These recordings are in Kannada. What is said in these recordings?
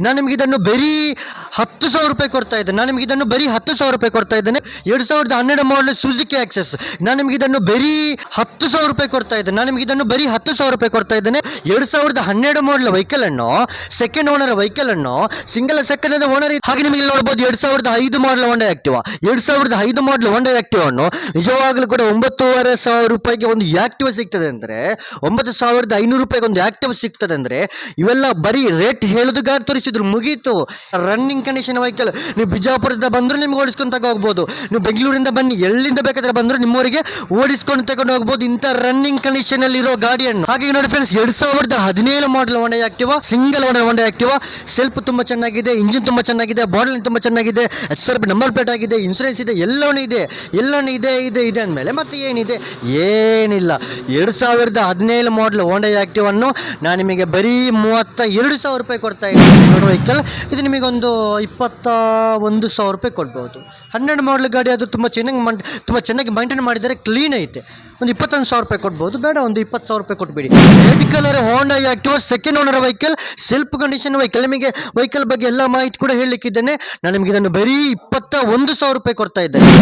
ನಾನು ನಿಮಗೆ ಇದನ್ನು ಬರೀ ಹತ್ತು ಸಾವಿರ ರೂಪಾಯಿ ಕೊಡ್ತಾ ಇದ್ದೇನೆ ನಾನು ನಿಮಗೆ ಇದನ್ನು ಬರೀ ಹತ್ತು ಸಾವಿರ ರೂಪಾಯಿ ಕೊಡ್ತಾ ಇದ್ದೇನೆ. ಎರಡು ಸಾವಿರದ ಹನ್ನೆರಡು ಮಾಡಲ್ ಸುಜುಕಿ ಆಕ್ಸೆಸ್ ನಾನು ನಿಮಗೆ ಇದನ್ನು ಬರೀ ಹತ್ತು ಸಾವಿರ ರೂಪಾಯಿ ಕೊಡ್ತಾ ಇದ್ದೇನೆ. ನಾನು ನಿಮಗೆ ಇದನ್ನು ಬರೀ ಹತ್ತು ಸಾವಿರ ರೂಪಾಯಿ ಕೊಡ್ತಾ ಇದ್ದೇನೆ. ಎರಡು ಸಾವಿರದ ಹನ್ನೆರಡು ಮಾಡಲ್ ವೆಹಿಕಲ್ ಅನ್ನು ಸೆಕೆಂಡ್ ಓನರ್ ವೆಹಿಕಲ್ ಅನ್ನು ಸಿಂಗಲ್ ಸೆಕೆಂಡ್ ಓನರ್ ಹಾಗೆ ನಿಮಗೆ ನೋಡಬಹುದು ಎರಡು ಸಾವಿರದ ಐದು ಮಾಡಲ್ ಒಂಡೆ ಆಕ್ಟಿವಾ ಎರಡು ಸಾವಿರದ ಐದು ಮಾಡಲ್ ಒಂಡೆ ಆಕ್ಟಿವ್ ಅನ್ನು ನಿಜವಾಗ್ಲೂ ಕೂಡ ಒಂಬತ್ತೂವರೆ ಸಾವಿರ ರೂಪಾಯಿಗೆ ಒಂದು ಆಕ್ಟಿವ್ ಸಿಗ್ತದೆ ಅಂದರೆ, ಒಂಬತ್ತು ಸಾವಿರದ ಐನೂರು ರೂಪಾಯಿಗೆ ಒಂದು ಆಕ್ಟಿವ್ ಸಿಗ್ತದೆ ಅಂದರೆ, ಇವೆಲ್ಲ ಬರೀ ರೇಟ್ ಹೇಳುದು ತೋರಿಸಿದ್ರು ಮುಗೀತು. ರನ್ನಿಂಗ್ ಕಂಡೀಷನ್ ವೆಹಿಕಲ್ ನೀವು ಬಿಜಾಪುರದಿಂದ ಬಂದರೂ ನಿಮ್ಗೆ ಓಡಿಸ್ಕೊಂಡು ತಗೋ ಹೋಗ್ಬೋದು ನೀವು ಬೆಂಗಳೂರಿಂದ ಬನ್ನಿ, ಎಲ್ಲಿಂದ ಬೇಕಾದ್ರೆ ಬಂದರೂ ನಿಮ್ಮವರಿಗೆ ಓಡಿಸ್ಕೊಂಡು ತಗೊಂಡು ಹೋಗ್ಬೋದು. ಇಂಥ ರನ್ನಿಂಗ್ ಕಂಡೀಷನ್ ಅಲ್ಲಿ ಇರೋ ಗಾಡಿಯನ್ನು. ಹಾಗೆ ನೋಡಿ ಫ್ರೆಂಡ್ಸ್ ಎರಡ್ ಸಾವಿರದ ಹದಿನೇಳು model Honda Activa single Honda Honda Activa self ತುಂಬಾ ಚೆನ್ನಾಗಿದೆ ಇಂಜಿನ್ ತುಂಬಾ ಚೆನ್ನಾಗಿದೆ ಬಾಡಲ್ ತುಂಬಾ ಚೆನ್ನಾಗಿದೆ ಎಚ್ ಆರ್ ನಂಬರ್ ಪ್ಲೇಟ್ ಆಗಿದೆ ಇನ್ಸೂರೆನ್ಸ್ ಇದೆ ಎಲ್ಲವೂ ಇದೆ. ಎಲ್ಲವೂ ಇದೆ ಇದೆ ಇದೆ ಅಂದಮೇಲೆ ಮತ್ತೆ ಏನಿದೆ? ಏನಿಲ್ಲ. ಎರಡು ಸಾವಿರದ ಹದಿನೇಳು ಮಾಡಲ್ ಓಂಡೈ ಆ್ಯಕ್ಟಿವನ್ನು ನಾನು ನಿಮಗೆ ಬರೀ ಮೂವತ್ತ ಎರಡು ಸಾವಿರ ರೂಪಾಯಿ ಕೊಡ್ತಾ ಇದ್ದೀನಿ. ವೆಹಿಕಲ್ ಇದು ನಿಮಗೊಂದು ಇಪ್ಪತ್ತ ಒಂದು ಸಾವಿರ ರೂಪಾಯಿ ಕೊಡ್ಬೋದು. ಹನ್ನೆರಡು ಮಾಡಲ್ ಗಾಡಿ ಅದು ತುಂಬ ಚೆನ್ನಾಗಿ ಮಂಟ್, ತುಂಬ ಚೆನ್ನಾಗಿ ಮೈಂಟೈನ್ ಮಾಡಿದರೆ ಕ್ಲೀನ್ ಐತೆ. ಒಂದು ಇಪ್ಪತ್ತೊಂದು ಸಾವಿರ ರೂಪಾಯಿ ಕೊಡ್ಬೋದು. ಬೇಡ, ಒಂದು ಇಪ್ಪತ್ತು ಸಾವಿರ ರೂಪಾಯಿ ಕೊಟ್ಬಿಡಿ. Red colour Honda active second owner vehicle self condition vehicle ನಿಮಗೆ ವೆಹಿಕಲ್ ಬಗ್ಗೆ ಎಲ್ಲ ಮಾಹಿತಿ ಕೂಡ ಹೇಳಲಿಕ್ಕಿದ್ದೇನೆ. ನಾನು ನಿಮಗೆ ಇದನ್ನು ಬರೀ ಇಪ್ಪತ್ತ ಒಂದು ಸಾವಿರ ರೂಪಾಯಿ ಕೊಡ್ತಾ ಇದ್ದೇನೆ.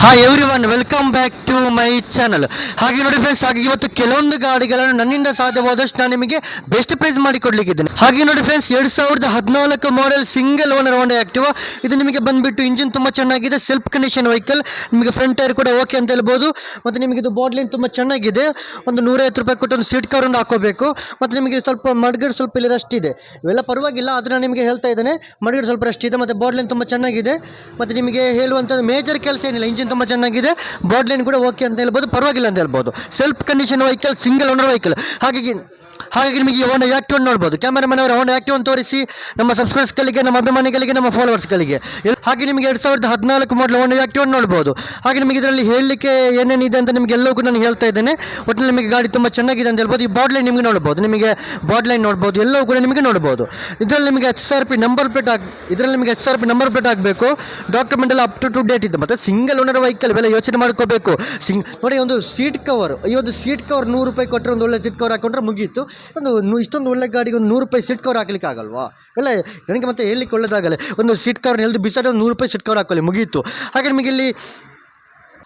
Hi everyone welcome back to my channel ಹಾಗೆ ನೋಡಿ ಫ್ರೆಂಡ್ಸ್ ಹಾಗೆ ಇವತ್ತು ಕೆಲವೊಂದು ಗಾಡಿಗಳನ್ನು ನನ್ನಿಂದ ಸಾಧ್ಯವಾದಷ್ಟು ನಾನು ನಿಮಗೆ ಬೆಸ್ಟ್ ಪ್ರೈಸ್ ಮಾಡಿ ಕೊಡ್ಲಿಕ್ಕಿದ್ದೇನೆ. ಹಾಗೆ ನೋಡಿ ಫ್ರೆಂಡ್ಸ್ ಎರಡು ಸಾವಿರದ ಹದಿನಾಲ್ಕು model single owner Honda active ಇದು ನಿಮಗೆ ಬಂದ್ಬಿಟ್ಟು ಇಂಜಿನ್ ತುಂಬ ಚೆನ್ನಾಗಿದೆ ಸೆಲ್ಫ್ ಕಂಡೀಷನ್ ವೆಹಿಕಲ್ ನಿಮಗೆ ಫ್ರಂಟ್ ಟೈರ್ ಕೂಡ ಓಕೆ ಅಂತ ಹೇಳ್ಬೋದು. ಮತ್ತು ನಿಮಗೆ ಇದು ಬಾಡ್ಲಿನ್ ತುಂಬ ಚೆನ್ನಾಗಿದೆ. ಒಂದು ನೂರೈವತ್ತು ರೂಪಾಯಿ ಕೊಟ್ಟು ಒಂದು ಸೀಟ್ ಕವರ್ ಒಂದು ಹಾಕೋಬೇಕು. ಮತ್ತು ನಿಮಗೆ ಸ್ವಲ್ಪ ಮಡ್ಗಡ್ ಸ್ವಲ್ಪ ಇಲ್ಲಿ ರಸ್ಟ್ ಇದೆ. ಇವೆಲ್ಲ ಪರವಾಗಿಲ್ಲ, ಆದರೆ ನಾನು ನಿಮಗೆ ಹೇಳ್ತಾ ಇದ್ದೇನೆ, ಮಡ್ಗಡ್ ಸ್ವಲ್ಪ ರಸ್ಟ್ ಇದೆ, ಮತ್ತು ಬಾಡ್ಲೈನ್ ತುಂಬ ಚೆನ್ನಾಗಿದೆ. ಮತ್ತು ನಿಮಗೆ ಹೇಳುವಂಥದ್ದು ಮೇಜರ್ ಕೆಲಸ ಏನಿಲ್ಲ ಇಂಜಿನ್ ತುಂಬ ಚೆನ್ನಾಗಿದೆ. ಬಾಡ್ಲೈನ್ ಕೂಡ ಓಕೆ ಅಂತ ಹೇಳ್ಬೋದು. ಪರವಾಗಿಲ್ಲ ಅಂತ ಹೇಳ್ಬೋದು. Self condition vehicle single owner vehicle ಹಾಗಾಗಿ ಹಾಗಾಗಿ ನಿಮಗೆ ಹೋಂಡಾ ಆ್ಯಕ್ಟಿವ್ ನೋಡ್ಬೋದು. ಕ್ಯಾಮರಾಮನ್ ಅವರ ಹೋಂಡಾ ಆ್ಯಕ್ಟಿವ್ ತೋರಿಸಿ, ನಮ್ಮ ಸಬ್ಸ್ಕ್ರೈಬರ್ಸ್ಗಳಿಗೆ ನಮ್ಮ ಅಭಿಮಾನಿಗಳಿಗೆ, ನಮ್ಮ ಫಾಲೋವರ್ಸ್ಗಳಿಗೆ ಹಾಗೆ ನಿಮಗೆ ಎರಡು ಸಾವಿರದ ಹದಿನಾಲ್ಕು ಮಾಡಲ್ ಹೋಂಡಾ ಆ್ಯಕ್ಟಿವ್ ನೋಡ್ಬೋದು. ಹಾಗೆ ನಿಮಗೆ ಇದರಲ್ಲಿ ಹೇಳಲಿಕ್ಕೆ ಏನೇನಿದೆ ಅಂತ ನಿಮಗೆ ಎಲ್ಲವೂ ನಾನು ಹೇಳ್ತಾ ಇದ್ದೇನೆ. ಒಟ್ಟಿನಲ್ಲಿ ನಿಮಗೆ ಗಾಡಿ ತುಂಬ ಚೆನ್ನಾಗಿದೆ ಅಂತ ಹೇಳ್ಬೋದು. ಈ ಬಾಡ್ಲೈನ್ ನಿಮಗೆ ನೋಡ್ಬೋದು. ನಿಮಗೆ ಬಾಡ್ಲೈನ್ ನೋಡ್ಬೋದು. ಎಲ್ಲವೂ ಕೂಡ ನಿಮಗೆ ನೋಡ್ಬೋದು. ಇದರಲ್ಲಿ ನಿಮಗೆ H R P number plate ಇದರಲ್ಲಿ ನಿಮಗೆ H R P number plate ಆಗಬೇಕು ಡಾಕ್ಯುಮೆಂಟ್ ಎಲ್ಲ ಅಪ್ ಟು ಟು ಡೇಟ್ ಇದೆ. ಮತ್ತು ಸಿಂಗಲ್ ಓನರ್ ವೆಹಿಕಲ್ ಇವೆಲ್ಲ ಯೋಚನೆ ಮಾಡ್ಕೋಬೇಕು. ಸಿಂಗ್ ನೋಡಿ, ಒಂದು ಸೀಟ್ ಕವರ್ ಈ ಒಂದು ಸೀಟ್ ಕವರ್ ನೂರು ರೂಪಾಯಿ ಕೊಟ್ಟರೆ ಒಂದು ಒಳ್ಳೆ ಸೀಟ್ ಕವರ್ ಹಾಕೊಂಡ್ರೆ ಮುಗೀತು. ಒಂದು ಇಷ್ಟೊಂದು ಒಳ್ಳೆ ಗಾಡಿಗೆ ಒಂದು ನೂರು ರೂಪಾಯಿ ಸೀಟ್ ಕವರ್ ಹಾಕ್ಲಿಕ್ಕೆ ಆಗಲ್ವಾ ಎಲ್ಲ ನನಗೆ ಮತ್ತೆ ಹೇಳಲಿಕ್ಕೆ ಒಳ್ಳೆದಾಗಲ್ಲ. ಒಂದು ಸೀಟ್ ಕವರ್ ಎಲ್ದು ಬಿಸಾಡಿ ಒಂದು ನೂರು ರೂಪಾಯಿ ಸೀಟ್ ಕವರ್ ಹಾಕೊಳ್ಳಿ, ಮುಗೀತು. ಹಾಗೆ ನಿಮಗೆ ಇಲ್ಲಿ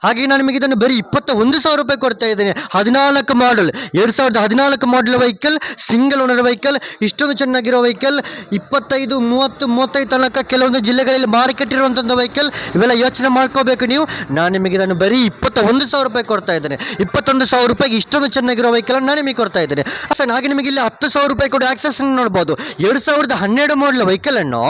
ಹಾಗೆ ನಾನು ನಿಮಗೆ ಇದನ್ನು ಬರೀ ಇಪ್ಪತ್ತ ಒಂದು ಸಾವಿರ ರೂಪಾಯಿ ಕೊಡ್ತಾ ಇದ್ದೇನೆ. ಹದಿನಾಲ್ಕು ಮಾಡಲ್ ಎರಡು ಸಾವಿರದ ಹದಿನಾಲ್ಕು model vehicle single owner vehicle ಇಷ್ಟೊಂದು ಚೆನ್ನಾಗಿರೋ ವೆಹಿಕಲ್ ಇಪ್ಪತ್ತೈದು, ಮೂವತ್ತು, ಮೂವತ್ತೈದು ತನಕ ಕೆಲವೊಂದು ಜಿಲ್ಲೆಗಳಲ್ಲಿ ಮಾರ್ಕೆಟ್ ಇರುವಂಥದ್ದು ವೆಹಿಕಲ್ ಇವೆಲ್ಲ ಯೋಚನೆ ಮಾಡ್ಕೋಬೇಕು ನೀವು. ನಾನು ನಿಮಗೆ ಇದನ್ನು ಬರೀ ಇಪ್ಪತ್ತ ಒಂದು ಸಾವಿರ ರೂಪಾಯಿ ಕೊಡ್ತಾ ಇದ್ದೇನೆ. ಇಪ್ಪತ್ತೊಂದು ಸಾವಿರ ರೂಪಾಯಿಗೆ ಇಷ್ಟೊಂದು ಚೆನ್ನಾಗಿರೋ ವೆಹಿಕಲ್ ನಾನು ನಿಮಗೆ ಕೊಡ್ತಾ ಇದ್ದೇನೆ. ಸರ್ ಹಾಗೆ ನಿಮಗೆ ಇಲ್ಲಿ ಹತ್ತು ಸಾವಿರ ರೂಪಾಯಿ ಕೊಡೋ ಆಕ್ಸೆಸ್ ನೋಡ್ಬೋದು. ಎರಡು ಸಾವಿರದ ಹನ್ನೆರಡು ಮಾಡಲ್ ವೆಹಿಕಲ್ ಅನ್ನು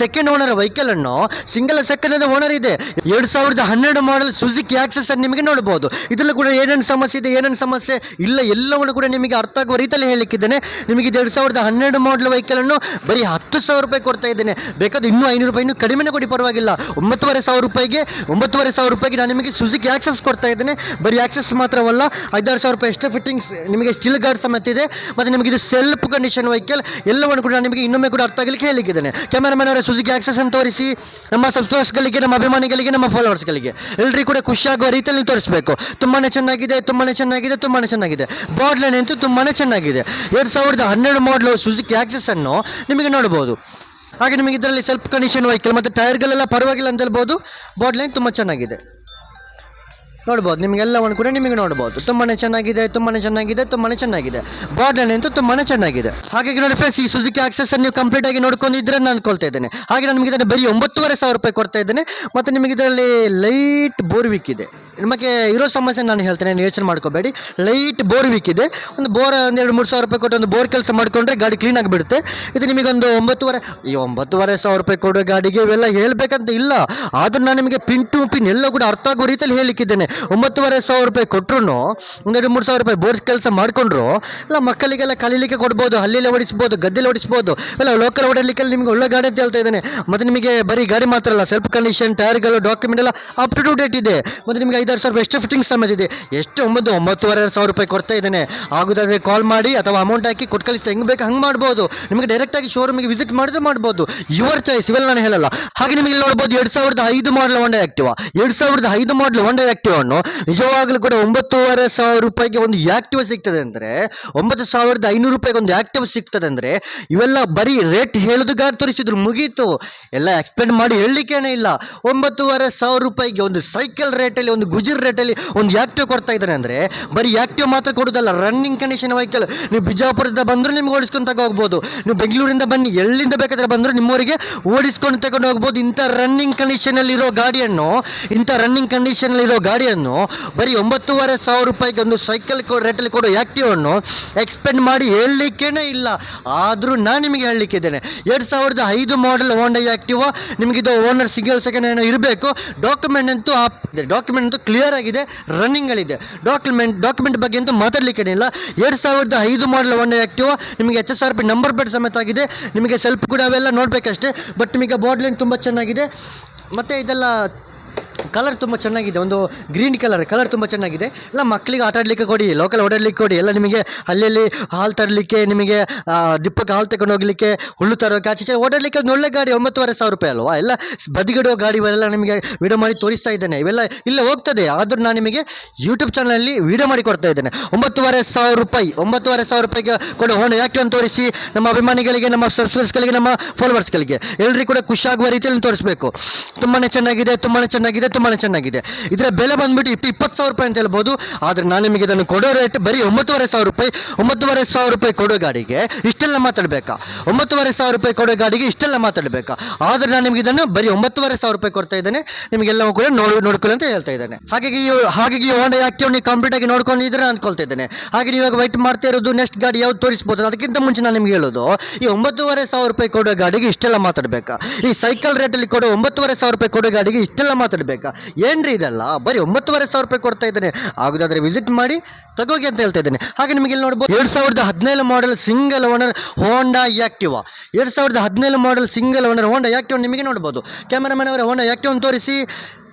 ಸೆಕೆಂಡ್ ಓನರ್ ವೆಹಿಕಲ್ ಅನ್ನು ಸಿಂಗಲ್ ಸೆಕೆಂಡ್ ಓನರ್ ಇದೆ. ಎರಡು ಸಾವಿರದ ಹನ್ನೆರಡು ಮಾಡಲ್ ಸುಜುಕಿ ಆಕ್ಸೆಸ್ ನಿಮಗೆ ನೋಡಬಹುದು. ಇದರಲ್ಲೂ ಕೂಡ ಏನೇನು ಸಮಸ್ಯೆ ಇದೆ, ಏನೇನು ಸಮಸ್ಯೆ ಇಲ್ಲ, ಎಲ್ಲವನ್ನು ಕೂಡ ನಿಮಗೆ ಅರ್ಥ ಆಗುವ ರೀತಿಯಲ್ಲಿ ಹೇಳಿಕ್ಕಿದ್ದೇನೆ. ನಿಮಗೆ ಎರಡು ಸಾವಿರದ ಹನ್ನೆರಡು ಮಾಡಲ್ ವೆಹಿಕಲ್ ಅನ್ನು ಬರೀ ಹತ್ತು ಸಾವಿರ ರೂಪಾಯಿ ಕೊಡ್ತಾ ಇದ್ದೇನೆ. ಬೇಕಾದ್ರೆ ಇನ್ನೂ ಐನೂರು ರೂಪಾಯಿ, ಇನ್ನೂ ಕಡಿಮೆನೇ ಕೊಡಿ, ಪರವಾಗಿಲ್ಲ. ಒಂಬತ್ತುವರೆ ಸಾವಿರ ರೂಪಾಯಿಗೆ, ಒಂಬತ್ತುವರೆ ಸಾವಿರ ರೂಪಾಯಿಗೆ ನಾನು ನಿಮಗೆ ಸುಜುಕಿ ಆಕ್ಸೆಸ್ ಕೊಡ್ತಾ ಇದ್ದೇನೆ. ಬರೀ ಆಕ್ಸೆಸ್ ಮಾತ್ರವಲ್ಲ, ಐದಾರು ಸಾವಿರ ರೂಪಾಯಿ ಎಷ್ಟೇ ಫಿಟ್ಟಿಂಗ್ಸ್ ನಿಮಗೆ ಸ್ಟಿಲ್ ಗಾರ್ಡ್ ಸಮೇತ ಇದೆ. ಮತ್ತು ನಿಮಗೆ ಇದು ಸೆಲ್ಫ್ ಕಂಡೀಷನ್ ವೆಹಿಕಲ್ ಎಲ್ಲವನ್ನು ಕೂಡ ನಿಮಗೆ ಇನ್ನೊಮ್ಮೆ ಕೂಡ ಅರ್ಥ ಆಗಲಿಕ್ಕೆ ಹೇಳಿಕ್ಕಿದ್ದೇನೆ. ಕ್ಯಾಮರಾಮನ್ ಅವರ ಸುಜುಕಿ ಆಕ್ಸೆಸ್ ಅಂತ ತೋರಿಸಿ, ನಮ್ಮ ಸಬ್ಸ್ಕ್ರೈಬರ್ಸ್ಗಳಿಗೆ ನಮ್ಮ ಅಭಿಮಾನಿಗಳಿಗೆ, ನಮ್ಮ ಫಾಲೋವರ್ಸ್ಗಳಿಗೆ ಎಲ್ಲರಿಗೂ ಕೂಡ ಖುಷಿಯಾಗುವ ರೀತಿಯಲ್ಲಿ ತೋರಿಸ್ಬೇಕು. ತುಂಬಾ ಚೆನ್ನಾಗಿದೆ ತುಂಬಾ ಚೆನ್ನಾಗಿದೆ ತುಂಬಾ ಚೆನ್ನಾಗಿದೆ. ಬಾಡ್ಲೈನ್ ಅಂತೂ ತುಂಬಾ ಚೆನ್ನಾಗಿದೆ. ಎರಡು ಸಾವಿರದ ಹನ್ನೆರಡು ಮಾಡಲು ಸುಜುಕಿ ಆಕ್ಸೆಸ್ ಅನ್ನು ನಿಮಗೆ ನೋಡ್ಬೋದು ಹಾಗೆ ನಿಮಗೆ ಇದರಲ್ಲಿ ಸ್ವಲ್ಪ ಕಂಡೀಷನ್ ವೆಹಿಕಲ್ ಮತ್ತು ಟೈರ್ಗಳೆಲ್ಲ ಪರವಾಗಿಲ್ಲ ಅಂತ ಹೇಳ್ಬೋದು. ಬಾಡ್ಲೈನ್ ತುಂಬ ಚೆನ್ನಾಗಿದೆ. ನೋಡ್ಬೋದು ನಿಮಗೆಲ್ಲವನ್ನು ಕೂಡ ನಿಮಗೆ ನೋಡ್ಬೋದು. ತುಂಬಾ ಚೆನ್ನಾಗಿದೆ ತುಂಬಾ ಚೆನ್ನಾಗಿದೆ ತುಂಬಾ ಚೆನ್ನಾಗಿದೆ. ಬಾರ್ಡರ್ ಅಂತೂ ತುಂಬಾ ಚೆನ್ನಾಗಿದೆ. ಹಾಗಾಗಿ ನೋಡಿ ಫ್ರೆಂಡ್ಸ್ ಈ ಸುಜುಕಿ ಆಕ್ಸೆಸ್ ನೀವು ಕಂಪ್ಲೀಟ್ ಆಗಿ ನೋಡ್ಕೊಂಡಿದ್ರೆ ನಾನು ಅನ್ಕೊಳ್ತಾ ಇದ್ದೇನೆ. ಹಾಗೆ ನಾನು ನಿಮಗೆ ಇದನ್ನು ಬರೀ ಒಂಬತ್ತುವರೆ ಸಾವಿರ ರೂಪಾಯಿ ಕೊಡ್ತಾ ಇದ್ದೇನೆ. ಮತ್ತು ನಿಮಗೆ ಇದರಲ್ಲಿ ಲೈಟ್ ಬೋರ್ವಿಕ್ ಇದೆ. ನಿಮಗೆ ಇರೋ ಸಮಸ್ಯೆ ನಾನು ಹೇಳ್ತೇನೆ, ನೀವು ಯೋಚನೆ ಮಾಡ್ಕೋಬೇಡಿ. ಲೈಟ್ ಬೋರ್ ಇದೆ. ಒಂದು ಬೋರ್ ಒಂದು ಎರಡು ಮೂರು ಸಾವಿರ ರೂಪಾಯಿ ಕೊಟ್ಟು ಒಂದು ಬೋರ್ ಕೆಲಸ ಮಾಡಿಕೊಂಡ್ರೆ ಗಾಡಿ ಕ್ಲೀನ್ ಆಗಿಬಿಡುತ್ತೆ. ಇದು ನಿಮಗೊಂದು ಒಂಬತ್ತುವರೆ, ಈ ಒಂಬತ್ತುವರೆ ಸಾವಿರ ರೂಪಾಯಿ ಕೊಡೋ ಗಾಡಿಗೆ ಇವೆಲ್ಲ ಹೇಳಬೇಕಂತ ಇಲ್ಲ. ಆದರೂ ನಾನು ನಿಮಗೆ ಪಿನ್ ಟು ಪಿನ್ ಎಲ್ಲ ಕೂಡ ಅರ್ಥ ಆಗೋ ರೀತಿಯಲ್ಲಿ ಹೇಳಿಕ್ಕಿದ್ದೇನೆ. ಒಂಬತ್ತುವರೆ ಸಾವಿರ ರೂಪಾಯಿ ಕೊಟ್ಟರು ಒಂದೆರಡು ಮೂರು ಸಾವಿರ ರೂಪಾಯಿ ಬೋರ್ ಕೆಲಸ ಮಾಡಿಕೊಂಡ್ರು, ಎಲ್ಲ ಮಕ್ಕಳಿಗೆಲ್ಲ ಕಲೀಲಿಕ್ಕೆ ಕೊಡ್ಬೋದು ಹಳ್ಳಿಯಲ್ಲಿ ಓಡಿಸ್ಬೋದು, ಗದ್ದೆಲಿ ಓಡಿಸ್ಬೋದು, ಎಲ್ಲ ಲೋಕಲ್ ಓಡಲಿಕ್ಕೆ ನಿಮಗೆ ಒಳ್ಳೆ ಗಾಡಿ ಅಂತ ಹೇಳ್ತಾ ಇದ್ದೇನೆ. ಮತ್ತು ನಿಮಗೆ ಬರೀ ಗಾಡಿ ಮಾತ್ರ ಅಲ್ಲ ಸೆಲ್ಫ್ ಕಂಡೀಷನ್ ಟೈರ್ಗಳು ಡಾಕ್ಯುಮೆಂಟ್ ಎಲ್ಲ ಅಪ್ ಟು ಡೇಟ್ ಇದೆ. ಮತ್ತು ನಿಮಗೆ ಐದಾರು ಸಾವಿರ ಎಷ್ಟು ಫಿಟ್ಟಿಂಗ್ಸ್ ಸಮೇತ ಇದೆ ಎಷ್ಟು ಒಂಬತ್ತು, ಒಂಬತ್ತುವರೆ ಸಾವಿರ ರೂಪಾಯಿ ಕೊಡ್ತಾ ಇದ್ದಾನೆ. ಆಗೋದಾದರೆ ಕಾಲ್ ಮಾಡಿ ಅಥವಾ ಅಮೌಂಟ್ ಹಾಕಿ ಕೊಟ್ಟು ಕಳಿಸ್ತಾ, ಹೆಂಗೆ ಬೇಕು ಹಂಗೆ ಮಾಡ್ಬೋದು. ನಿಮಗೆ ಡೈರೆಕ್ಟಾಗಿ ಶೋರೂಮಿಗೆ ವಿಸಿಟ್ ಮಾಡಿದ್ರೆ ಮಾಡ್ಬೋದು. ಯುವರ್ ಚಾಯ್ಸ್ ಇವೆಲ್ಲ ನಾನು ಹೇಳಲ್ಲ. ಹಾಗೆ ನಿಮಗೆ ಇಲ್ಲಿ ನೋಡ್ಬೋದು, ಎರಡು ಸಾವಿರದ ಐದು ಮಾಡಲ್ ಹೊಂಡ ಆ್ಯಕ್ಟಿವಾ ಎರಡು ಸಾವಿರದ ಐದು ಮಾಡಲ್ ಹೊಂಡ ಆಕ್ಟಿವನ್ನು ನಿಜವಾಗ್ಲೂ ಕೂಡ ಒಂಬತ್ತೂವರೆ ಸಾವಿರ ರೂಪಾಯಿಗೆ ಒಂದು ಆಕ್ಟಿವ್ ಸಿಗ್ತದೆ ಅಂದರೆ, ಒಂಬತ್ತು ಸಾವಿರದ ಐನೂರು ರೂಪಾಯಿಗೆ ಒಂದು ಆಕ್ಟಿವ್ ಸಿಗ್ತದೆ ಅಂದರೆ, ಇವೆಲ್ಲ ಬರೀ ರೇಟ್ ಹೇಳೋದು ಗಾಡಿ ತೋರಿಸಿದ್ರು ಮುಗೀತು. ಎಲ್ಲ ಎಕ್ಸ್ಪ್ಲೇನ್ ಮಾಡಿ ಹೇಳಲಿಕ್ಕೇನೆ ಇಲ್ಲ. ಒಂಬತ್ತೂವರೆ ಸಾವಿರ ರೂಪಾಯಿಗೆ ಒಂದು ಸೈಕಲ್ ರೇಟಲ್ಲಿ ಒಂದು ಗುಜರ್ ರೇಟಲ್ಲಿ ಒಂದು ಆ್ಯಕ್ಟಿವ್ ಕೊಡ್ತಾ ಇದ್ದಾನೆ ಅಂದರೆ, ಬರೀ ಆ್ಯಕ್ಟಿವ್ ಮಾತ್ರ ಕೊಡೋದಲ್ಲ ರನ್ನಿಂಗ್ ಕಂಡೀಷನ್ ವೆಹಿಕಲ್ ನೀವು ಬಿಜಾಪುರದಿಂದ ಬಂದರೂ ನಿಮ್ಗೆ ಓಡಿಸ್ಕೊಂಡು ಹೋಗ್ಬೋದು. ನೀವು ಬೆಂಗಳೂರಿಂದ ಬನ್ನಿ, ಎಲ್ಲಿಂದ ಬೇಕಾದ್ರೆ ಬಂದರೂ ನಿಮ್ಮವರಿಗೆ ಓಡಿಸ್ಕೊಂಡು ತಗೊಂಡು ಹೋಗ್ಬೋದು. ಇಂಥ ರನ್ನಿಂಗ್ ಕಂಡೀಷನಲ್ಲಿರೋ ಗಾಡಿಯನ್ನು, ಇಂಥ ರನ್ನಿಂಗ್ ಕಂಡೀಷನಲ್ಲಿರೋ ಗಾಡಿಯನ್ನು ಬರೀ ಒಂಬತ್ತೂವರೆ ಸಾವಿರ ರೂಪಾಯಿಗೆ ಒಂದು ಸೈಕಲ್ ರೇಟಲ್ಲಿ ಕೊಡೋ ಆ್ಯಕ್ಟಿವನ್ನು ಎಕ್ಸ್ಪೆಂಡ್ ಮಾಡಿ ಹೇಳಲಿಕ್ಕೇ ಇಲ್ಲ. ಆದರೂ ನಾನು ನಿಮಗೆ ಹೇಳಲಿಕ್ಕಿದ್ದೇನೆ. ಎರಡು ಸಾವಿರದ ಐದು ಮಾಡೆಲ್ ಹೋಂಡೈ ಆ್ಯಕ್ಟಿವ ನಿಮಗಿದು ಓನರ್ ಸಿಂಗಲ್ ಸೆಕೆಂಡ್ ಏನೋ ಇರಬೇಕು. ಡಾಕ್ಯುಮೆಂಟ್ ಅಂತೂ ಇದೆ ಡಾಕ್ಯುಮೆಂಟ್ ಅಂತೂ ಕ್ಲಿಯರ್ ಆಗಿದೆ ರನ್ನಿಂಗಲ್ಲಿದೆ ಡಾಕ್ಯುಮೆಂಟ್ ಡಾಕ್ಯುಮೆಂಟ್ ಬಗ್ಗೆ ಅಂತೂ ಮಾತಾಡಲಿಕ್ಕೇನಿಲ್ಲ ಎರಡು ಸಾವಿರದ ಐದು ಮಾಡಲ್ ಒನ್ ಆಕ್ಟಿವ್ ನಿಮಗೆ H S R P number plate ಸಮೇತ ಆಗಿದೆ. ನಿಮಗೆ ಸೆಲ್ಫ್ ಕೂಡ ಅವೆಲ್ಲ ನೋಡಬೇಕಷ್ಟೇ ಬಟ್ ನಿಮಗೆ ಬಾಡ್ಲೈನ್ ತುಂಬ ಚೆನ್ನಾಗಿದೆ. ಮತ್ತು ಇದೆಲ್ಲ ಕಲರ್ ತುಂಬ ಚೆನ್ನಾಗಿದೆ. ಒಂದು ಗ್ರೀನ್ ಕಲರ್ ಕಲರ್ ತುಂಬ ಚೆನ್ನಾಗಿದೆ. ಎಲ್ಲ ಮಕ್ಕಳಿಗೆ ಆಟ ಆಡಲಿಕ್ಕೆ ಕೊಡಿ ಲೋಕಲ್ ಓಡಾಡಲಿಕ್ಕೆ ಕೊಡಿ. ಎಲ್ಲ ನಿಮಗೆ ಅಲ್ಲಲ್ಲಿ ಹಾಲು ತರಲಿಕ್ಕೆ, ನಿಮಗೆ ದಿಪ್ಪಕ್ಕೆ ಹಾಲು ತಗೊಂಡು ಹೋಗಲಿಕ್ಕೆ, ಹುಲ್ಲು ತರೋಕೆ ಆಚೆ ಓಡಾಡಲಿಕ್ಕೆ ಒಂದು ಒಳ್ಳೆ ಗಾಡಿ, ಒಂಬತ್ತುವರೆ ಸಾವಿರ ರೂಪಾಯಿ ಅಲ್ವಾ? ಎಲ್ಲ ಬದಿಗಿಡೋ ಗಾಡಿ ಇವೆಲ್ಲ ನಿಮಗೆ ವಿಡಿಯೋ ಮಾಡಿ ತೋರಿಸ್ತಾ ಇದ್ದೇನೆ. ಇವೆಲ್ಲ ಇಲ್ಲೇ ಹೋಗ್ತದೆ. ಆದರೂ ನಾನು ನಿಮಗೆ ಯೂಟ್ಯೂಬ್ ಚಾನಲಲ್ಲಿ ವಿಡಿಯೋ ಮಾಡಿ ಕೊಡ್ತಾ ಇದ್ದೇನೆ. ಒಂಬತ್ತುವರೆ ಸಾವಿರ ರೂಪಾಯಿ, ಒಂಬತ್ತುವರೆ ಸಾವಿರ ರೂಪಾಯಿಗೆ ಕೊಡು ಹೋಣ ಯಾಕೆ ಅಂತ ತೋರಿಸಿ, ನಮ್ಮ ಅಭಿಮಾನಿಗಳಿಗೆ, ನಮ್ಮ ಸಬ್ಸ್ಕ್ರೈಬರ್ಸ್ಗಳಿಗೆ ನಮ್ಮ ಫಾಲೋವರ್ಸ್ಗಳಿಗೆ ಎಲ್ಲರಿಗೂ ಕೂಡ ಖುಷಿಯಾಗುವ ರೀತಿಯಲ್ಲಿ ತೋರಿಸಬೇಕು. ತುಂಬಾ ಚೆನ್ನಾಗಿದೆ ತುಂಬಾ ಚೆನ್ನಾಗಿದೆ. ತುಂಬಾ ಚೆನ್ನಾಗಿದೆ. ಇದರ ಬೆಲೆ ಬಂದ್ಬಿಟ್ಟು ಇಪ್ಪ ಇಪ್ಪತ್ತು ಸಾವಿರ ರೂಪಾಯಿ ಅಂತ ಹೇಳ್ಬೋದು. ಆದರೆ ನಾನು ನಿಮಗೆ ಇದನ್ನು ಕೊಡೋ ರೇಟ್ ಬರೀ ಒಂಬತ್ತುವರೆ ಸಾವಿರ ರೂಪಾಯಿ, ಒಂಬತ್ತುವರೆ ಸಾವಿರ ರೂಪಾಯಿ ಕೊಡೋ ಗಾಡಿಗೆ ಇಷ್ಟೆಲ್ಲ ಮಾತಾಡಬೇಕಾ? ಒಂಬತ್ತುವರೆ ಸಾವಿರ ರೂಪಾಯಿ ಕೊಡೋ ಗಾಡಿಗೆ ಇಷ್ಟೆಲ್ಲ ಮಾತಾಡಬೇಕಾ? ಆದರೆ ನಾನು ನಿಮಗೆ ಇದನ್ನು ಬರೀ ಒಂಬತ್ತುವರೆ ಸಾವಿರ ರೂಪಾಯಿ ಕೊಡ್ತಾ ಇದ್ದೇನೆ. ನಿಮಗೆಲ್ಲವೂ ಕೂಡ ನೋಡಿ, ನೋಡ್ಕೊಳ್ಳಿ ಅಂತ ಹೇಳ್ತಾ ಇದ್ದೇನೆ. ಹಾಗಾಗಿ ಹಾಗಾಗಿ ಹೋಂಡಾ ಯಾಕೆ ನೀವು ಕಂಪ್ಲೀಟ್ ಆಗಿ ನೋಡ್ಕೊಂಡಿದ್ರೆ ಅಂದ್ಕೊಳ್ತಾ ಇದ್ದೇನೆ. ಹಾಗೆ ನೀವು ಇವಾಗ ವೈಟ್ ಮಾಡ್ತಾ ಇರೋದು ನೆಕ್ಸ್ಟ್ ಗಾಡಿ ಯಾವ್ದು ತೋರಿಸ್ಬೋದು? ಅದಕ್ಕಿಂತ ಮುಂಚೆ ನಾನು ನಿಮ್ಗೆ ಹೇಳೋದು, ಈ ಒಂಬತ್ತುವರೆ ಸಾವಿರ ರೂಪಾಯಿ ಕೊಡೋ ಗಾಡಿಗೆ ಇಷ್ಟೆಲ್ಲ ಮಾತಾಡಬೇಕಾ? ಈ ಸೈಕಲ್ ರೇಟಲ್ಲಿ ಕೊಡೋ ಒಂಬತ್ತುವರೆ ಸಾವಿರ ರೂಪಾಯಿ ಕೊಡೋ ಗಾಡಿಗೆ ಇಷ್ಟೆಲ್ಲ ಮಾತಾಡಬೇಕಾ? ಏನ್ರಿ ಇದೆಲ್ಲ? ಬರೀ ಒಂಬತ್ತುವರೆ ಸಾವಿರ ರೂಪಾಯಿ ಕೊಡ್ತಾ ಇದ್ದೇನೆ. ಆಗುದಾದ್ರೆ ವಿಸಿಟ್ ಮಾಡಿ ತಗೋಗಿ ಅಂತ ಹೇಳ್ತಾ ಇದ್ದೇನೆ. ಹಾಗೆ ನಿಮಗೆ ಇಲ್ಲಿ ನೋಡ್ಬೋದು, ಎರಡು ಸಾವಿರದ ಹದಿನೇಳು model single owner Honda Activa ಎರಡು ಸಾವಿರದ ಹದಿನೇಳು model single owner Honda active ನಿಮಗೆ ನೋಡ್ಬೋದು. ಕ್ಯಾಮರಾಮನ್ ಅವರ ಹೋಂಡಾ ಆಕ್ಟಿವ್ ತೋರಿಸಿ.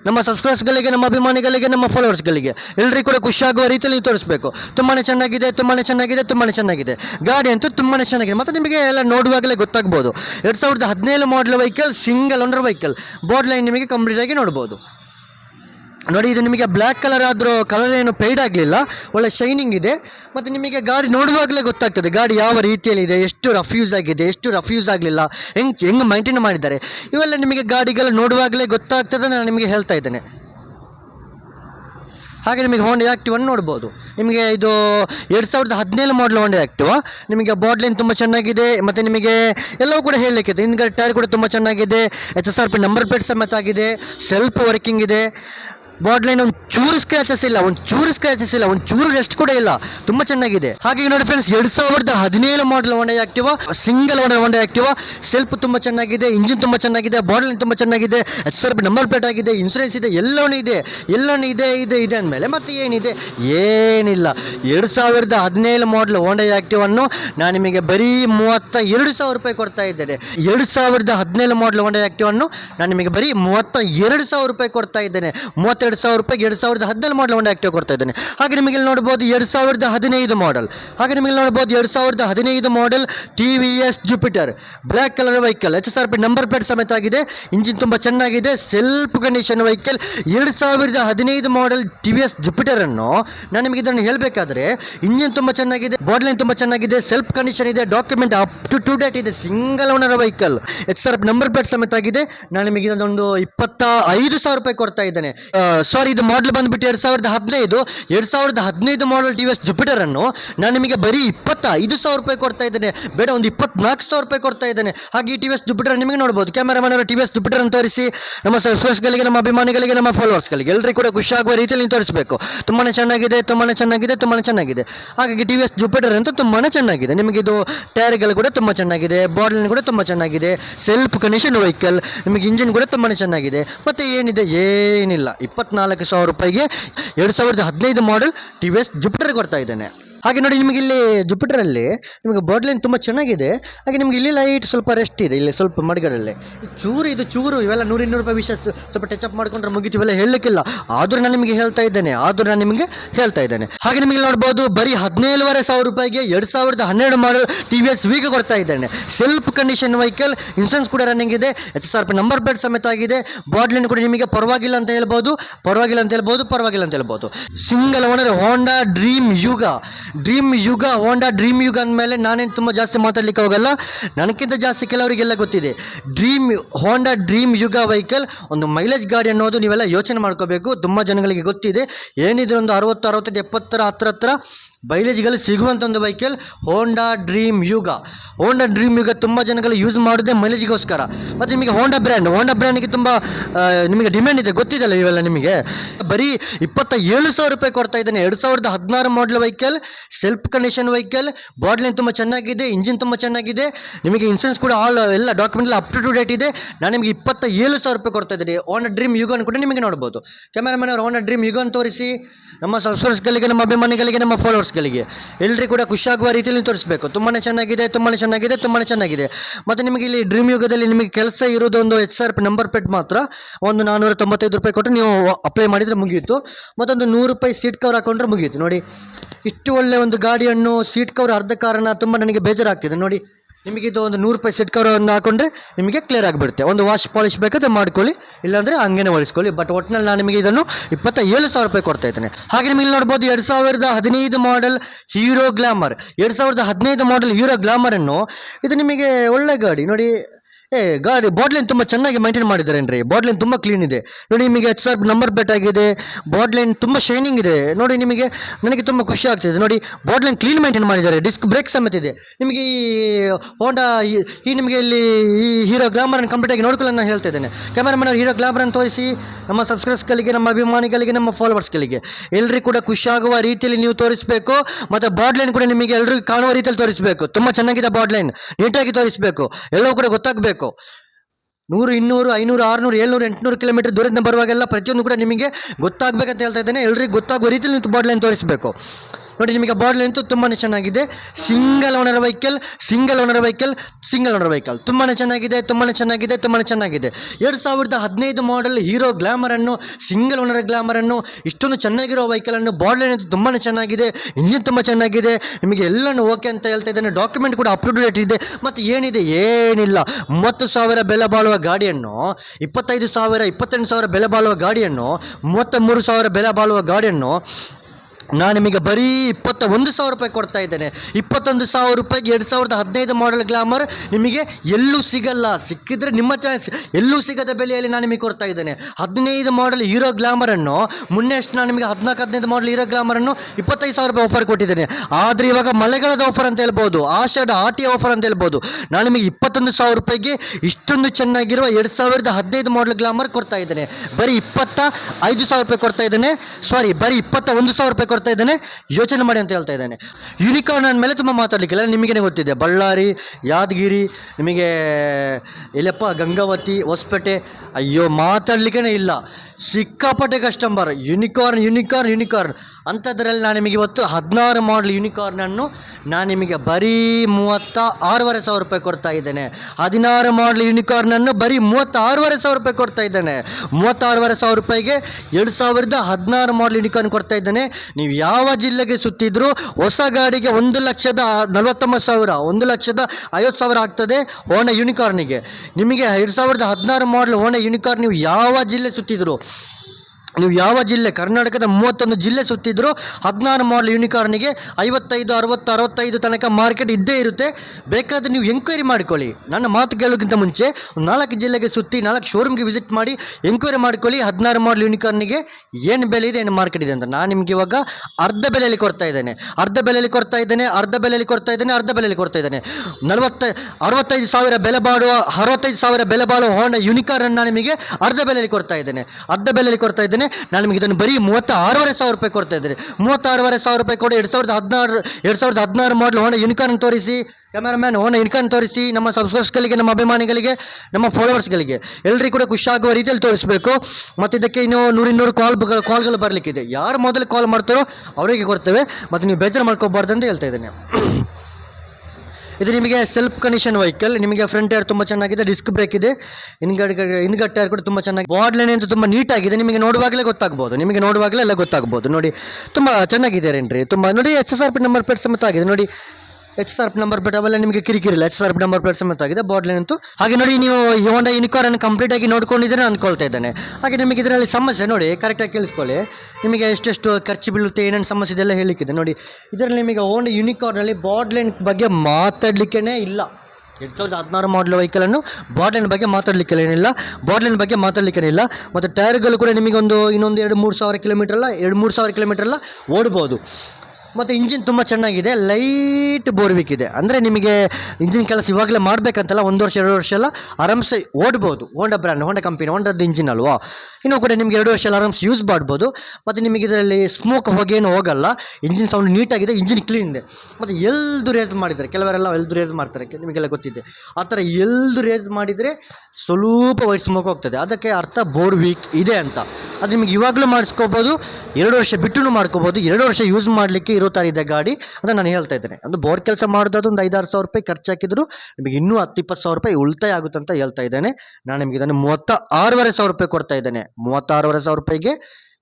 ನಮ್ಮ ಸಬ್ಸ್ಕ್ರೈಬರ್ಸ್ಗಳಿಗೆ ನಮ್ಮ ಅಭಿಮಾನಿಗಳಿಗೆ, ನಮ್ಮ ಫಾಲೋವರ್ಸ್ಗಳಿಗೆ ಎಲ್ಲರಿಗೂ ಕೂಡ ಖುಷಿಯಾಗುವ ರೀತಿಯಲ್ಲಿ ತೋರಿಸಬೇಕು. ತುಂಬಾ ಚೆನ್ನಾಗಿದೆ ತುಂಬಾ ಚೆನ್ನಾಗಿದೆ ತುಂಬಾ ಚೆನ್ನಾಗಿದೆ. ಗಾಡಿ ಅಂತೂ ತುಂಬಾ ಚೆನ್ನಾಗಿದೆ. ಮತ್ತು ನಿಮಗೆ ಎಲ್ಲ ನೋಡುವಾಗಲೇ ಗೊತ್ತಾಗ್ಬೋದು. ಎರಡು ಸಾವಿರದ ಹದಿನೇಳು model vehicle single owner vehicle board line ನಿಮಗೆ ಕಂಪ್ಲೀಟ್ ಆಗಿ ನೋಡ್ಬೋದು. ನೋಡಿ, ಇದು ನಿಮಗೆ ಬ್ಲ್ಯಾಕ್ ಕಲರ್ ಆದರೂ ಕಲರ್ ಏನು ಪೇಯ್ಡ್ ಆಗಲಿಲ್ಲ. ಒಳ್ಳೆ ಶೈನಿಂಗ್ ಇದೆ. ಮತ್ತು ನಿಮಗೆ ಗಾಡಿ ನೋಡುವಾಗಲೇ ಗೊತ್ತಾಗ್ತದೆ, ಗಾಡಿ ಯಾವ ರೀತಿಯಲ್ಲಿದೆ, ಎಷ್ಟು ರಫ್ ಯೂಸ್ ಆಗಿದೆ, ಎಷ್ಟು ರಫ್ ಯೂಸ್ ಆಗಲಿಲ್ಲ, ಹೆಂಗೆ ಹೆಂಗೆ ಮೈಂಟೈನ್ ಮಾಡಿದ್ದಾರೆ. ಇವೆಲ್ಲ ನಿಮಗೆ ಗಾಡಿಗಳು ನೋಡುವಾಗಲೇ ಗೊತ್ತಾಗ್ತದೆ ನಾನು ನಿಮಗೆ ಹೇಳ್ತಾ ಇದ್ದೇನೆ. ಹಾಗೆ ನಿಮಗೆ ಹೋಂಡಿ ಆ್ಯಕ್ಟಿವನ್ನು ನೋಡ್ಬೋದು. ನಿಮಗೆ ಇದು ಎರಡು ಸಾವಿರದ ಹದಿನೇಳು ಮಾಡಲ್ ಹೋಂಡೆ ಆ್ಯಕ್ಟಿವ ನಿಮಗೆ ಬಾಡ್ಲೈನ್ ತುಂಬ ಚೆನ್ನಾಗಿದೆ, ಮತ್ತು ನಿಮಗೆ ಎಲ್ಲವೂ ಕೂಡ ಹೇಳಲಿಕ್ಕಿದೆ ಹಿಂದ್ಗಡೆ ಟೈರ್ ಕೂಡ ತುಂಬ ಚೆನ್ನಾಗಿದೆ H S R P number plate ಸಮೇತ ಆಗಿದೆ ಸೆಲ್ಫ್ ವರ್ಕಿಂಗ್ ಇದೆ. ಬಾಡ್ಲೈನ್ ಒಂದು ಚೂರು ಸ್ಕ್ರಾಚಸ್ ಇಲ್ಲ, ಒಂದು ಚೂರು ಸ್ಕ್ರಾಚಸ್ ಇಲ್ಲ, ಒಂದು ಚೂರು ರೆಸ್ಟ್ ಕೂಡ ಇಲ್ಲ. ತುಂಬ ಚೆನ್ನಾಗಿದೆ. ಹಾಗೆ ನೋಡಿ ಫ್ರೆಂಡ್ಸ್ ಎರಡು ಸಾವಿರದ ಹದಿನೇಳು model Honda Activa single owner Honda Activa self ತುಂಬ ಚೆನ್ನಾಗಿದೆ ಇಂಜಿನ್ ತುಂಬ ಚೆನ್ನಾಗಿದೆ ಬಾಡ್ಲೈನ್ ತುಂಬ ಚೆನ್ನಾಗಿದೆ ಎಚ್ ಆರ್ ನಂಬರ್ ಪ್ಲೇಟ್ ಆಗಿದೆ ಇನ್ಸೂರೆನ್ಸ್ ಇದೆ ಎಲ್ಲವೂ ಇದೆ ಎಲ್ಲವೂ ಇದೆ ಇದೆ ಇದೆ ಅಂದಮೇಲೆ ಮತ್ತೆ ಏನಿದೆ? ಏನಿಲ್ಲ. ಎರಡು ಸಾವಿರದ ಹದಿನೇಳು ಮಾಡಲ್ ಹೋಂಡಾ ಆ್ಯಕ್ಟಿವನ್ನು ನಾನು ನಿಮಗೆ ಬರೀ ಮೂವತ್ತ ಎರಡು ಸಾವಿರ ರೂಪಾಯಿ ಕೊಡ್ತಾ ಇದ್ದೇನೆ. ಎರಡು ಸಾವಿರದ ಹದಿನೇಳು ಮಾಡಲ್ ಹೊಂಡೈ ಆಕ್ಟಿವನ್ನು ನಾನು ನಿಮಗೆ ಬರೀ ಮೂವತ್ತ ಎರಡು ಸಾವಿರ ರೂಪಾಯಿ ಕೊಡ್ತಾ ಇದ್ದೇನೆ. ಮೂವತ್ತೆರಡು ಸಾವಿರ ರೂಪಾಯಿಗೆ ಎರಡು ಸಾವಿರದ ಹದಿನೇಳು ಮಾಡಲ್ ಒಂದು ಆ್ಯಕ್ಟಿವ್ ಕೊಡ್ತಾ ಇದ್ದೇನೆ. ಹಾಗೆ ನಿಮಗೆ ನೋಡ್ಬೋದು ಎರಡು ಸಾವಿರದ ಹದಿನೈದು ಮಾಡಲ್ ಹಾಗೆ ನಿಮಗೆ ನೋಡ್ಬೋದು ಎರಡು ಸಾವಿರದ ಹದಿನೈದು model T V S Jupiter black colour vehicle H S R P number plate ಸಮೇತ ಆಗಿದೆ. ಇಂಜಿನ್ ತುಂಬ ಚೆನ್ನಾಗಿದೆ. ಸೆಲ್ಫ್ ಕಂಡೀಷನ್ ವೆಹಿಕಲ್ ಎರಡು ಸಾವಿರದ ಹದಿನೈದು ಮಾಡಲ್ ಟಿ ವಿ ಎಸ್ ಜುಪಿಟರನ್ನು ನಾನು ನಿಮಗೆ ಇದನ್ನು ಹೇಳಬೇಕಾದ್ರೆ ಇಂಜಿನ್ ತುಂಬ ಚೆನ್ನಾಗಿದೆ ಬಾಡ್ಲೈನ್ ತುಂಬ ಚೆನ್ನಾಗಿದೆ ಸೆಲ್ಫ್ ಕಂಡೀಷನ್ ಇದೆ document up to to date ಇದೆ single owner vehicle H R P number plate ಸಮೇತ ಆಗಿದೆ. ನಾನು ನಿಮಗೆ ಇದೊಂದು ಇಪ್ಪತ್ತ ಐದು ಸಾವಿರ ರೂಪಾಯಿ ಕೊಡ್ತಾ ಇದ್ದೇನೆ. ಸಾರಿ ಇದು ಮಾಡಲ್ ಬಂದ್ಬಿಟ್ಟು ಎರಡು ಸಾವಿರದ ಹದಿನೈದು, ಎರಡು ಸಾವಿರದ ಹದಿನೈದು ಮಾಡಲ್ ಟಿ ವಿ ಎಸ್ ಜುಪಿಟರನ್ನು ನಾನು ನಿಮಗೆ ಬರೀ ಇಪ್ಪತ್ತ ಐದು ಸಾವಿರ ರೂಪಾಯಿ ಕೊಡ್ತಾ ಇದ್ದೇನೆ. ಬೇಡ, ಒಂದು ಇಪ್ಪತ್ನಾಲ್ಕು ಸಾವಿರ ರೂಪಾಯಿ ಕೊಡ್ತಾ ಇದ್ದೇನೆ. ಹಾಗೆ ಈ ಟಿ ವಿ ಎಸ್ ಜುಪಿಟರ್ ನಿಮಗೆ ನೋಡ್ಬೋದು. ಕ್ಯಾಮರಾಮನ್ ಅವರ ಟಿ ವಿ ಎಸ್ ಜುಪಿಟರ್ ಅಂತ ತೋರಿಸಿ, ನಮ್ಮ ಸಬ್ಸ್ಕ್ರೈಬರ್ಸ್ಗಳಿಗೆ ನಮ್ಮ ಅಭಿಮಾನಿಗಳಿಗೆ, ನಮ್ಮ ಫಾಲೋವರ್ಸ್ಗಳಿಗೆ ಎಲ್ಲರಿಗೂ ಕೂಡ ಖುಷಿಯಾಗುವ ರೀತಿಯಲ್ಲಿ ನೀವು ತೋರಿಸಬೇಕು. ತುಂಬಾ ಚೆನ್ನಾಗಿದೆ ತುಂಬಾ ಚೆನ್ನಾಗಿದೆ ತುಂಬಾ ಚೆನ್ನಾಗಿದೆ. ಹಾಗಾಗಿ ಟಿ ವಿ ಎಸ್ ಜುಪಿಟರ್ ಅಂತ ತುಂಬಾ ಚೆನ್ನಾಗಿದೆ. ನಿಮಗೆ ಇದು ಟೈರ್ಗಳು ಕೂಡ ತುಂಬ ಚೆನ್ನಾಗಿದೆ ಬಾಡ್ಲಿನ್ ಕೂಡ ತುಂಬ ಚೆನ್ನಾಗಿದೆ ಸೆಲ್ಫ್ ಕಂಡೀಷನ್ ವೆಹಿಕಲ್ ನಿಮಗೆ ಇಂಜಿನ್ ಕೂಡ ತುಂಬಾ ಚೆನ್ನಾಗಿದೆ. ಮತ್ತು ಏನಿದೆ? ಏನಿಲ್ಲ. ಇಪ್ಪತ್ನಾಲ್ಕು ಸಾವಿರ ರೂಪಾಯಿಗೆ ಎರಡು ಸಾವಿರದ ಹದಿನೈದು model T V S Jupiter ಕೊಡ್ತಾ ಇದ್ದೇನೆ. ಹಾಗೆ ನೋಡಿ ನಿಮಗೆ ಇಲ್ಲಿ ಜುಪಿಟರಲ್ಲಿ ನಿಮಗೆ ಬಾಡ್ಲೈನ್ ತುಂಬ ಚೆನ್ನಾಗಿದೆ. ಹಾಗೆ ನಿಮಗೆ ಇಲ್ಲಿ ಲೈಟ್ ಸ್ವಲ್ಪ ರೆಸ್ಟ್ ಇದೆ, ಇಲ್ಲಿ ಸ್ವಲ್ಪ ಮಡಗಡಲ್ಲಿ. ಚೂರು, ಇದು ಚೂರು, ಇವೆಲ್ಲ ನೂರು ಇನ್ನೂರು ರೂಪಾಯಿ ವಿಷಯ ಸ್ವಲ್ಪ ಟಚ್ ಅಪ್ ಮಾಡ್ಕೊಂಡ್ರೆ ಮುಗಿತು ಹೇಳಲಿಕ್ಕಿಲ್ಲ. ಆದರೂ ನಾನು ನಿಮಗೆ ಹೇಳ್ತಾ ಇದ್ದೇನೆ, ಆದರೂ ನಾನು ನಿಮಗೆ ಹೇಳ್ತಾ ಇದ್ದೇನೆ. ಹಾಗೆ ನಿಮಗೆ ನೋಡ್ಬೋದು, ಬರೀ ಹದಿನೇಳುವರೆ ಸಾವಿರ ರೂಪಾಯಿಗೆ ಎರಡು ಸಾವಿರದ ಹನ್ನೆರಡು model T V S Wego ಕೊಡ್ತಾ ಇದ್ದೇನೆ. ಸೆಲ್ಫ್ ಕಂಡೀಷನ್ ವೆಹಿಕಲ್ ಇನ್ಸೂರೆನ್ಸ್ ಕೂಡ ರನ್ನಿಂಗ್ ಇದೆ, H S R P number plate ಸಮೇತ ಆಗಿದೆ. ಬಾಡ್ಲಿನ್ ಕೂಡ ನಿಮಗೆ ಪರವಾಗಿಲ್ಲ ಅಂತ ಹೇಳ್ಬೋದು, ಪರವಾಗಿಲ್ಲ ಅಂತ ಹೇಳ್ಬೋದು, ಪರವಾಗಿಲ್ಲ ಅಂತ ಹೇಳ್ಬೋದು. Single owner Honda Dream Yuga Dream Yuga Honda Dream Yuga ಅಂದಮೇಲೆ ನಾನೇನು ತುಂಬ ಜಾಸ್ತಿ ಮಾತಾಡ್ಲಿಕ್ಕೆ ಹೋಗಲ್ಲ. ನನಗಿಂತ ಜಾಸ್ತಿ ಕೆಲವರಿಗೆಲ್ಲ ಗೊತ್ತಿದೆ. Dream Honda Dream Yuga vehicle ಒಂದು ಮೈಲೇಜ್ ಗಾಡಿ ಅನ್ನೋದು ನೀವೆಲ್ಲ ಯೋಚನೆ ಮಾಡ್ಕೋಬೇಕು. ತುಂಬ ಜನಗಳಿಗೆ ಗೊತ್ತಿದೆ. ಏನಿದ್ರೆ ಒಂದು ಅರವತ್ತು, ಅರವತ್ತೈದು, ಎಪ್ಪತ್ತರ ಹತ್ರ ಹತ್ರ ಬೈಲೇಜ್ಗಳು ಸಿಗುವಂಥ ಒಂದು vehicle Honda Dream Yuga Honda Dream Yuga ತುಂಬ ಜನಗಳು ಯೂಸ್ ಮಾಡೋದೇ ಮೈಲೇಜ್ಗೋಸ್ಕರ. ಮತ್ತು ನಿಮಗೆ ಹೋಂಡಾ ಬ್ರ್ಯಾಂಡ್ ಹೋಂಡಾ ಬ್ರ್ಯಾಂಡಿಗೆ ತುಂಬ ನಿಮಗೆ ಡಿಮ್ಯಾಂಡ್ ಇದೆ, ಗೊತ್ತಿದೆಯಲ್ಲ ಇವೆಲ್ಲ ನಿಮಗೆ? ಬರೀ ಇಪ್ಪತ್ತ ಏಳು ಸಾವಿರ ರೂಪಾಯಿ ಕೊಡ್ತಾ ಇದ್ದಾನೆ. ಎರಡು ಸಾವಿರದ ಹದಿನಾರು model vehicle self condition vehicle body line ತುಂಬ ಚೆನ್ನಾಗಿದೆ ಇಂಜಿನ್ ತುಂಬ ಚೆನ್ನಾಗಿದೆ. ನಿಮಗೆ ಇನ್ಸೂರೆನ್ಸ್ ಕೂಡ ಆಲ್ ಎಲ್ಲ ಡಾಕ್ಯುಮೆಂಟ್ ಎಲ್ಲ ಅಪ್ ಟು ಡೇಟ್ ಇದೆ. ನಾನು ನಿಮಗೆ ಇಪ್ಪತ್ತ ಏಳು ಸಾವಿರ ರೂಪಾಯಿ ಕೊಡ್ತಾ ಇದ್ದೀನಿ. ಹೋಂಡಾ ಡ್ರೀಮ್ ಯುಗನ್ ಕೂಡ ನಿಮಗೆ ನೋಡ್ಬೋದು. ಕ್ಯಾಮರಾಮನ್ ಅವರು ಹೋಂಡಾ ಡ್ರೀಮ್ ಯುಗನ್ ತೋರಿಸಿ, ನಮ್ಮ ಸಬ್ಸ್ಕ್ರೈಬರ್ಸ್ಗಳಿಗೆ ನಮ್ಮ ಅಭಿಮಾನಿಗಳಿಗೆ, ನಮ್ಮ ಫಾಲೋವರ್ಸ್ಗಳಿಗೆ ಎಲ್ಲರಿಗೂ ಕೂಡ ಖುಷಿಯಾಗುವ ರೀತಿಯಲ್ಲಿ ತೋರಿಸಬೇಕು. ತುಂಬಾ ಚೆನ್ನಾಗಿದೆ ತುಂಬಾ ಚೆನ್ನಾಗಿದೆ ತುಂಬಾ ಚೆನ್ನಾಗಿದೆ. ಮತ್ತು ನಿಮಗೆ ಇಲ್ಲಿ ಡ್ರೀಮ್ ಯುಗದಲ್ಲಿ ನಿಮಗೆ ಕೆಲಸ ಇರೋದು ಒಂದು H R P number plate ಮಾತ್ರ. ಒಂದು ನಾನ್ನೂರ ತೊಂಬತ್ತೈದು ರೂಪಾಯಿ ಕೊಟ್ಟರೆ ನೀವು ಅಪ್ಲೈ ಮಾಡಿದರೆ ಮುಗಿಯಿತು. ಮತ್ತೊಂದು ನೂರು ರೂಪಾಯಿ ಸೀಟ್ ಕವರ್ ಹಾಕೊಂಡ್ರೆ ಮುಗಿಯಿತು. ನೋಡಿ, ಇಷ್ಟು ಒಳ್ಳೆ ಒಂದು ಗಾಡಿಯನ್ನು ಸೀಟ್ ಕವರ್ ಅರ್ಧ ಕಾರಣ ತುಂಬ ನನಗೆ ಬೇಜಾರಾಗ್ತಿದೆ. ನೋಡಿ ನಿಮಗೆ ಇದು ಒಂದು ನೂರು ರೂಪಾಯಿ ಸೆಟ್ ಒಂದು ಹಾಕೊಂಡ್ರೆ ನಿಮಗೆ ಕ್ಲಿಯರ್ ಆಗಿಬಿಡುತ್ತೆ. ಒಂದು ವಾಶ್ ಪಾಲಿಶ್ ಬೇಕಾದ್ರೆ ಮಾಡ್ಕೊಳ್ಳಿ, ಇಲ್ಲಾಂದರೆ ಹಂಗೇನೆ ಒಳಿಸ್ಕೊಳ್ಳಿ ಬಟ್ ಒಟ್ಟಿನಲ್ಲಿ ನಾನು ನಿಮಗೆ ಇದನ್ನು ಇಪ್ಪತ್ತ ಏಳು ಸಾವಿರ ರೂಪಾಯಿ ಕೊಡ್ತಾ ಇದ್ದೇನೆ. ಹಾಗೆ ನಿಮಗೆ ನೋಡ್ಬೋದು ಎರಡು ಸಾವಿರದ ಹದಿನೈದು ಮಾಡೆಲ್ ಹೀರೋ ಗ್ಲಾಮರ್ ಎರಡು ಸಾವಿರದ ಹದಿನೈದು ಮಾಡೆಲ್ ಹೀರೋ ಗ್ಲಾಮರನ್ನು ಇದು ನಿಮಗೆ ಒಳ್ಳೆ ಗಾಡಿ. ನೋಡಿ ಏ, ಗಾಡಿ ಬಾಟ್ಲೈನ್ ತುಂಬ ಚೆನ್ನಾಗಿ ಮೈಂಟೈನ್ ಮಾಡಿದ್ದಾರೆ ಏನ್ರಿ ಬಾಡ್ಲೈನ್ ತುಂಬ ಕ್ಲೀನ್ ಇದೆ. ನೋಡಿ, ನಿಮಗೆ ಎಚ್ ಆರ್ ನಂಬರ್ ಪ್ಲೇಟ್ ಆಗಿದೆ. ಬಾಟ್ಲೈನ್ ತುಂಬ ಶೈನಿಂಗ್ ಇದೆ. ನೋಡಿ, ನಿಮಗೆ, ನನಗೆ ತುಂಬ ಖುಷಿ ಆಗ್ತಿದೆ ನೋಡಿ ಬಾಟ್ಲೈನ್ ಕ್ಲೀನ್ ಮೈಂಟೈನ್ ಮಾಡಿದ್ದಾರೆ. ಡಿಸ್ಕ್ ಬ್ರೇಕ್ ಸಮೇತ ಇದೆ. ನಿಮಗೆ ಈ ಹೋಂಡಾ ಈ- ನಿಮಗೆ ಇಲ್ಲಿ ಈ ಹೀರೋ ಗ್ಲಾಮರನ್ನು ಕಂಪ್ಲೀಟ್ ಆಗಿ ನೋಡ್ಕೊಳ್ಳೋಣ ಹೇಳ್ತಾ ಇದ್ದೇನೆ. ಕ್ಯಾಮರಾಮನ್ ಅವರು ಹೀರೋ ಗ್ಲಾಮರನ್ನು ತೋರಿಸಿ, ನಮ್ಮ ಸಬ್ಸ್ಕ್ರೈಬರ್ಸ್ಗಳಿಗೆ ನಮ್ಮ ಅಭಿಮಾನಿಗಳಿಗೆ, ನಮ್ಮ ಫಾಲೋವರ್ಸ್ಗಳಿಗೆ ಎಲ್ಲರಿಗೂ ಕೂಡ ಖುಷಿಯಾಗುವ ರೀತಿಯಲ್ಲಿ ನೀವು ತೋರಿಸಬೇಕು. ಮತ್ತು ಬಾಟ್ಲೈನ್ ಕೂಡ ನಿಮಗೆ ಎಲ್ಲರಿಗೂ ಕಾಣುವ ರೀತಿಯಲ್ಲಿ ತೋರಿಸಬೇಕು. ತುಂಬ ಚೆನ್ನಾಗಿದೆ ಬಾಟ್ಲೈನ್ ನೀಟಾಗಿ ತೋರಿಸಬೇಕು. ಎಲ್ಲವೂ ಕೂಡ ಗೊತ್ತಾಗಬೇಕು. ನೂರು, ಇನ್ನೂರು, ಐನೂರು, ಆರುನೂರು, ಏಳ್ನೂರು, ಎಂಟುನೂರು ಕಿಲೋಮೀಟರ್ ದೂರದಿಂದ ಬರುವಾಗೆಲ್ಲ ಪ್ರತಿಯೊಂದು ಕೂಡ ನಿಮಗೆ ಗೊತ್ತಾಗಬೇಕಂತ ಹೇಳ್ತಾ ಇದ್ದೇನೆ. ಎಲ್ರಿಗೂ ಗೊತ್ತಾಗುವ ರೀತಿಯಲ್ಲಿ ನೀವು ಬಾಡ್ಲೈನ್ ತೋರಿಸಬೇಕು ನೋಡಿ, ನಿಮಗೆ ಅಂತೂ ತುಂಬಾ ಚೆನ್ನಾಗಿದೆ. Single owner vehicle, single owner vehicle, single owner vehicle. ತುಂಬಾ ಚೆನ್ನಾಗಿದೆ ತುಂಬಾ ಚೆನ್ನಾಗಿದೆ ತುಂಬಾ ಚೆನ್ನಾಗಿದೆ. ಎರಡು ಸಾವಿರದ ಹದಿನೈದು ಮಾಡಲ್ ಹೀರೋ ಗ್ಲಾಮರನ್ನು ಸಿಂಗಲ್ ಓನರ್ ಗ್ಲಾಮರನ್ನು ಇಷ್ಟೊಂದು ಚೆನ್ನಾಗಿರೋ ವೆಹಿಕಲನ್ನು ಬಾಡ್ಲೈನ್ ಅಂತೂ ತುಂಬಾ ಚೆನ್ನಾಗಿದೆ ಇಂಜಿನ್ ತುಂಬ ಚೆನ್ನಾಗಿದೆ. ನಿಮಗೆ ಎಲ್ಲನೂ ಓಕೆ ಅಂತ ಹೇಳ್ತಾ ಇದ್ದಾನೆ. ಡಾಕ್ಯುಮೆಂಟ್ ಕೂಡ ಅಪ್ ಟು ಡೇಟ್ ಇದೆ. ಮತ್ತು ಏನಿದೆ? ಏನಿಲ್ಲ. ಮೂವತ್ತು ಸಾವಿರ ಬೆಲೆ ಬಾಳುವ ಗಾಡಿಯನ್ನು, ಇಪ್ಪತ್ತೈದು ಸಾವಿರ, ಇಪ್ಪತ್ತೆಂಟು ಸಾವಿರ ಬೆಲೆ ಬಾಳುವ ಗಾಡಿಯನ್ನು ಮೂವತ್ತ ಮೂರು ಸಾವಿರ ಬೆಲೆ ಬಾಳುವ ಗಾಡಿಯನ್ನು ನಾನು ನಿಮಗೆ ಬರೀ ಇಪ್ಪತ್ತ ಒಂದು ಸಾವಿರ ರೂಪಾಯಿ ಕೊಡ್ತಾ ಇದ್ದೇನೆ. ಇಪ್ಪತ್ತೊಂದು ಸಾವಿರ ರೂಪಾಯಿಗೆ ಎರಡು ಸಾವಿರದ ಹದಿನೈದು ಮಾಡೆಲ್ ಗ್ಲಾಮರ್ ನಿಮಗೆ ಎಲ್ಲೂ ಸಿಗಲ್ಲ. ಸಿಕ್ಕಿದ್ರೆ ನಿಮ್ಮ ಚಾನ್ಸ್ ಎಲ್ಲೂ ಸಿಗದ ಬೆಲೆಯಲ್ಲಿ ನಾನು ನಿಮಗೆ ಕೊಡ್ತಾ ಇದ್ದೇನೆ. ಹದಿನೈದು ಮಾಡೆಲ್ ಹೀರೋ ಗ್ಲಾಮರನ್ನು ಮೊನ್ನೆ ಅಷ್ಟು ನಾನು ನಿಮಗೆ ಹದಿನಾಲ್ಕು, ಹದಿನೈದು ಮಾಡೆಲ್ ಹೀರೋ ಗ್ಲಾಮರನ್ನು ಇಪ್ಪತ್ತೈದು ಸಾವಿರ ರೂಪಾಯಿ ಆಫರ್ ಕೊಟ್ಟಿದ್ದೇನೆ. ಆದರೆ ಇವಾಗ ಮಳೆಗಾಲದ ಆಫರ್ ಅಂತ ಹೇಳ್ಬೋದು, ಆಷಾಢ ಆಟಿ ಆಫರ್ ಅಂತ ಹೇಳ್ಬೋದು. ನಾನು ನಿಮಗೆ ಇಪ್ಪತ್ತೊಂದು ಸಾವಿರ ರೂಪಾಯಿಗೆ ಇಷ್ಟೊಂದು ಚೆನ್ನಾಗಿರುವ ಎರಡು ಸಾವಿರದ ಹದಿನೈದು ಮಾಡೆಲ್ ಗ್ಲಾಮರ್ ಕೊಡ್ತಾ ಇದ್ದೇನೆ. ಬರೀ ಇಪ್ಪತ್ತ ಐದು ಸಾವಿರ ರೂಪಾಯಿ ಕೊಡ್ತಾ ಇದ್ದೇನೆ. ಸಾರಿ ಬರೀ ಇಪ್ಪತ್ತ ಒಂದು ಸಾವಿರ ರೂಪಾಯಿ ಕೊಡ್ತಾ ಇದ್ದಾನೆ, ಯೋಚನೆ ಮಾಡಿ ಅಂತ ಹೇಳ್ತಾ ಇದ್ದಾನೆ. ಯೂನಿಕಾರ್ನ್ ಅಂದಮೇಲೆ ತುಂಬ ಮಾತಾಡಲಿಕ್ಕಿಲ್ಲ ನಿಮಗೇನೆ ಗೊತ್ತಿದೆ, ಬಳ್ಳಾರಿ, ಯಾದಗಿರಿ, ನಿಮಗೆ ಎಲ್ಲಪ್ಪ ಗಂಗಾವತಿ, ಹೊಸಪೇಟೆ, ಅಯ್ಯೋ ಮಾತಾಡಲಿಕ್ಕೇ ಇಲ್ಲ. ಸಿಕ್ಕಾಪಟ್ಟೆ ಕಸ್ಟಮರ್ ಯುನಿಕಾರ್ನ್ ಯುನಿಕಾರ್ನ್ ಯುನಿಕಾರ್ನ್ ಅಂಥದ್ರಲ್ಲಿ ನಾನು ನಿಮಗೆ ಇವತ್ತು ಹದಿನಾರು ಮಾಡಲ್ ಯುನಿಕಾರ್ನನ್ನು ನಾನು ನಿಮಗೆ ಬರೀ ಮೂವತ್ತ ಆರೂವರೆ ಸಾವಿರ ರೂಪಾಯಿ ಕೊಡ್ತಾ ಇದ್ದೇನೆ. ಹದಿನಾರು ಮಾಡಲ್ ಯುನಿಕಾರ್ನನ್ನು ಬರೀ ಮೂವತ್ತಾರೂವರೆ ಸಾವಿರ ರೂಪಾಯಿ ಕೊಡ್ತಾ ಇದ್ದೇನೆ. ಮೂವತ್ತಾರೂವರೆ ಸಾವಿರ ರೂಪಾಯಿಗೆ ಎರಡು ಸಾವಿರದ ಹದಿನಾರು ಮಾಡಲ್ ಯುನಿಕಾರ್ನ್ ಕೊಡ್ತಾ ಇದ್ದೇನೆ. ನೀವು ಯಾವ ಜಿಲ್ಲೆಗೆ ಸುತ್ತಿದ್ರು ಹೊಸ ಗಾಡಿಗೆ ಒಂದು ಲಕ್ಷದ ನಲವತ್ತೊಂಬತ್ತು ಸಾವಿರ, ಒಂದು ಲಕ್ಷದ ಐವತ್ತು ಸಾವಿರ ಆಗ್ತದೆ ಓಣ ಯುನಿಕಾರ್ನಿಗೆ ನಿಮಗೆ ಎರಡು ಸಾವಿರದ ಹದಿನಾರು ಮಾಡಲ್ ಓಣ ಯುನಿಕಾರ್ನ್ ನೀವು ಯಾವ ಜಿಲ್ಲೆ ಸುತ್ತಿದ್ರು Thanks. ನೀವು ಯಾವ ಜಿಲ್ಲೆ? ಕರ್ನಾಟಕದ ಮೂವತ್ತೊಂದು ಜಿಲ್ಲೆ ಸುತ್ತಿದ್ರು. ಹದಿನಾರು ಮಾಡಲ್ ಯೂನಿಕಾರ್ನಿಗೆ ಐವತ್ತೈದು, ಅರವತ್ತು, ಅರವತ್ತೈದು ತನಕ ಮಾರ್ಕೆಟ್ ಇದ್ದೇ ಇರುತ್ತೆ. ಬೇಕಾದರೆ ನೀವು ಎಂಕ್ವೈರಿ ಮಾಡ್ಕೊಳ್ಳಿ. ನನ್ನ ಮಾತು ಕೇಳೋಕ್ಕಿಂತ ಮುಂಚೆ ನಾಲ್ಕು ಜಿಲ್ಲೆಗೆ ಸುತ್ತಿ, ನಾಲ್ಕು ಶೋರೂಮ್ಗೆ ವಿಸಿಟ್ ಮಾಡಿ ಎಂಕ್ವೈರಿ ಮಾಡ್ಕೊಳ್ಳಿ. ಹದಿನಾರು ಮಾಡಲ್ ಯೂನಿಕಾರ್ನಿಗೆ ಏನು ಬೆಲೆ ಇದೆ, ಏನು ಮಾರ್ಕೆಟ್ ಇದೆ ಅಂತ. ನಾನು ನಿಮಗೆ ಇವಾಗ ಅರ್ಧ ಬೆಲೆಯಲ್ಲಿ ಕೊಡ್ತಾ ಇದ್ದೇನೆ. ಅರ್ಧ ಬೆಲೆಯಲ್ಲಿ ಕೊಡ್ತಾ ಇದ್ದೇನೆ, ಅರ್ಧ ಬೆಲೆಯಲ್ಲಿ ಕೊಡ್ತಾ ಇದ್ದೇನೆ, ಅರ್ಧ ಬೆಲೆಯಲ್ಲಿ ಕೊಡ್ತಾ ಇದ್ದೇನೆ. ನಲವತ್ತ, ಅರವತ್ತೈದು ಸಾವಿರ ಬೆಲೆ ಬಾಳುವ, ಅರವತ್ತೈದು ಸಾವಿರ ಬೆಲೆ ಬಾಳುವ ಹೋಂಡ ಯೂನಿಕಾರ್ನ ನಾನು ನಿಮಗೆ ಅರ್ಧ ಬೆಲೆಯಲ್ಲಿ ಕೊಡ್ತಾ ಇದ್ದೇನೆ. ಅರ್ಧ ಬೆಲೆಯಲ್ಲಿ ಕೊಡ್ತಾ ಇದ್ದೇನೆ. ಇದ್ದೇನೆ ನಾನು ನಿಮಗೆ ಇದನ್ನು ಬರೀ ಮೂವತ್ತ ಆರೂವರೆ ಸಾವಿರ ರೂಪಾಯಿ ಕೊಡ್ತಾ ಇದ್ದೇನೆ ಮೂವತ್ತಾರೂವರೆ ಸಾವಿರ ರೂಪಾಯಿ ಕೊಡಿ, ಎರಡು ಸಾವಿರದ ಹದಿನಾರು, ಎರಡು ಸಾವಿರದ ಹದಿನಾರು ಮಾಡಲು ಹೋಣ ಯುನಿಕಾರ್ನ್ ತೋರಿಸಿ ಕ್ಯಾಮರಾಮ್ಯಾನ್ ಹೋಣ ಯುನಿಕಾರ್ನ್ ತೋರಿಸಿ, ನಮ್ಮ ಸಬ್ಸ್ಕ್ರೈಬರ್ಸ್ಗಳಿಗೆ ನಮ್ಮ ಅಭಿಮಾನಿಗಳಿಗೆ, ನಮ್ಮ ಫಾಲೋವರ್ಸ್ಗಳಿಗೆ ಎಲ್ಲರಿಗೂ ಕೂಡ ಖುಷಿಯಾಗುವ ರೀತಿಯಲ್ಲಿ ತೋರಿಸಬೇಕು. ಮತ್ತು ಇದಕ್ಕೆ ಇನ್ನು ನೂರಿನ್ನೂರು ಕಾಲ್ ಕಾಲ್ಗಳು ಬರಲಿಕ್ಕಿದೆ. ಯಾರು ಮೊದಲು ಕಾಲ್ ಮಾಡ್ತಾರೋ, ಅವರಿಗೆ ಕೊಡ್ತೇವೆ. ಮತ್ತು ನೀವು ಬೇಜಾರು ಮಾಡ್ಕೋಬಾರ್ದು ಅಂತ ಹೇಳ್ತಾ ಇದ್ದೇನೆ. ಇದು ನಿಮಗೆ ಸೆಲ್ಫ್ ಕಂಡೀಷನ್ ವೆಹಿಕಲ್ ನಿಮಗೆ ಫ್ರಂಟ್ ಟೈರ್ ತುಂಬ ಚೆನ್ನಾಗಿದೆ ಡಿಸ್ಕ್ ಬ್ರೇಕ್ ಇದೆ. ಹಿಂದ್ಗಡೆ ಹಿಂದ್ಗಡೆ ಟೈರ್ ಕೂಡ ತುಂಬ ಚೆನ್ನಾಗಿ ಬಾಡ್ಲೈನ್ ಅಂತೂ ತುಂಬ ನೀಟಾಗಿದೆ ನಿಮಗೆ ನೋಡುವಾಗಲೇ ಗೊತ್ತಾಗ್ಬೋದು. ನಿಮಗೆ ನೋಡುವಾಗಲೇ ಎಲ್ಲ ಗೊತ್ತಾಗ್ಬೋದು. ನೋಡಿ, ತುಂಬ ಚೆನ್ನಾಗಿದೆ ರೇನ್ರಿ ತುಂಬ ನೋಡಿ H S R P number plate ಸಮೇತ ಆಗಿದೆ. ನೋಡಿ ಎಚ್ ಸರ್ಪ್ ನಂಬರ್ ಪ್ಲೇಟ್ ಅವೆಲ್ಲ ನಿಮಗೆ ಕಿರಿಕಿರಿಲ್ಲ H S R P number plate ಸಮೇತ ಆಗಿದೆ ಬಾಡ್ಲೈನ್ ಅಂತೂ. ಹಾಗೆ ನೋಡಿ ನೀವು ಹೋಂಡಾ ಯೂನಿಕಾರ್ ಅನ್ನು ಕಂಪ್ಲೀಟ್ ಆಗಿ ನೋಡ್ಕೊಂಡಿದ್ದೀರಾ ಅಂದ್ಕೊಳ್ತಾ ಇದ್ದಾನೆ. ಹಾಗೆ ನಿಮಗೆ ಇದರಲ್ಲಿ ಸಮಸ್ಯೆ ನೋಡಿ ಕರೆಕ್ಟಾಗಿ ಕೇಳಿಸ್ಕೊಳ್ಳಿ. ನಿಮಗೆ ಎಷ್ಟೆಷ್ಟು ಖರ್ಚು ಬೀಳುತ್ತೆ, ಏನೇನು ಸಮಸ್ಯೆ ಇದೆಲ್ಲ ಹೇಳಿಕ್ಕಿದೆ. ನೋಡಿ, ಇದರಲ್ಲಿ ನಿಮಗೆ ಹೋಂಡಾ ಯುನಿಕಾರ್ನಲ್ಲಿ ಬಾಡ್ಲೈನ್ ಬಗ್ಗೆ ಮಾತಾಡಲಿಕ್ಕೇ ಇಲ್ಲ. ಎರಡು ಸಾವಿರದ ಹದಿನಾರು ಮಾಡಲ್ ವೆಹಿಕಲನ್ನು ಬಾಡ್ಲೈನ್ ಬಗ್ಗೆ ಮಾತಾಡಲಿಕ್ಕೆ ಏನಿಲ್ಲ. ಬಾಡ್ಲೈನ್ ಬಗ್ಗೆ ಮಾತಾಡಲಿಕ್ಕೆ ಇಲ್ಲ. ಮತ್ತು ಟೈರ್ಗಳು ಕೂಡ ನಿಮಗೊಂದು ಇನ್ನೊಂದು ಎರಡು ಮೂರು ಸಾವಿರ ಕಿಲೋಮೀಟ್ರಲ್ಲ ಎರಡು ಮೂರು ಸಾವಿರ ಕಿಲೋಮೀಟ್ರಲ್ಲ ಓಡ್ಬೋದು. ಮತ್ತು ಇಂಜಿನ್ ತುಂಬ ಚೆನ್ನಾಗಿದೆ, ಲೈಟ್ ಬೋರ್ವಿಕ್ ಇದೆ. ಅಂದರೆ ನಿಮಗೆ ಇಂಜಿನ್ ಕೆಲಸ ಇವಾಗಲೇ ಮಾಡಬೇಕಂತಲ್ಲ, ಒಂದು ವರ್ಷ, ಎರಡು ವರ್ಷ ಎಲ್ಲ ಆರಾಮ್ಸೆ ಓಡ್ಬೋದು. ಹೋಂಡಾ ಬ್ರ್ಯಾಂಡ್ ಹೋಂಡಾ ಕಂಪನಿ ಹೋಂಡಾದ ಇಂಜಿನ್ ಅಲ್ವಾ? ಇನ್ನೂ ಕೂಡ ನಿಮಗೆ ಎರಡು ವರ್ಷ ಎಲ್ಲ ಆರಾಮ್ಸೆ ಯೂಸ್ ಮಾಡ್ಬೋದು. ಮತ್ತು ನಿಮಗೆ ಇದರಲ್ಲಿ ಸ್ಮೋಕ್ ಹೋಗೇನು ಹೋಗಲ್ಲ. ಇಂಜಿನ್ ಸೌಂಡ್ ನೀಟಾಗಿದೆ ಇಂಜಿನ್ ಕ್ಲೀನ್ ಇದೆ. ಮತ್ತು ಎಲ್ದು ರೇಸ್ ಮಾಡಿದರೆ ಕೆಲವರೆಲ್ಲ ಎಲ್ದು ರೇಸ್ ಮಾಡ್ತಾರೆ, ನಿಮಗೆಲ್ಲ ಗೊತ್ತಿದೆ. ಆ ಥರ ಎಲ್ದು ರೇಸ್ ಮಾಡಿದರೆ ಸ್ವಲ್ಪ ವೈಟ್ ಸ್ಮೋಕ್ ಹೋಗ್ತದೆ. ಅದಕ್ಕೆ ಅರ್ಥ ಬೋರ್ ವೀಕ್ ಇದೆ ಅಂತ. ಅದು ನಿಮಗೆ ಇವಾಗಲೂ ಮಾಡಿಸ್ಕೋಬೋದು, ಎರಡು ವರ್ಷ ಬಿಟ್ಟು ಮಾಡ್ಕೋಬೋದು, ಎರಡು ವರ್ಷ ಯೂಸ್ ಮಾಡಲಿಕ್ಕೆ ಇರೋ ಥರ ಇದೆ ಗಾಡಿ ಅಂತ ನಾನು ಹೇಳ್ತಾ ಇದ್ದೇನೆ. ಒಂದು ಬೋರ್ ಕೆಲಸ ಮಾಡೋದು ಒಂದು ಐದಾರು ಸಾವಿರ ರೂಪಾಯಿ ಖರ್ಚು ಹಾಕಿದ್ರು ನಿಮಗೆ ಇನ್ನೂ ಹತ್ತು, ಇಪ್ಪತ್ತು ಸಾವಿರ ರೂಪಾಯಿ ಉಳಿತಾಯ ಆಗುತ್ತೆ ಅಂತ ಹೇಳ್ತಾ ಇದ್ದೇನೆ. ನಾನು ನಿಮಗೆ ಇದನ್ನು ಮೂವತ್ತ ಆರೂವರೆ ಸಾವಿರ ರೂಪಾಯಿ ಕೊಡ್ತಾ ಇದ್ದೇನೆ. ಮೂವತ್ತಾರೂವರೆ ಸಾವಿರ ರೂಪಾಯಿಗೆ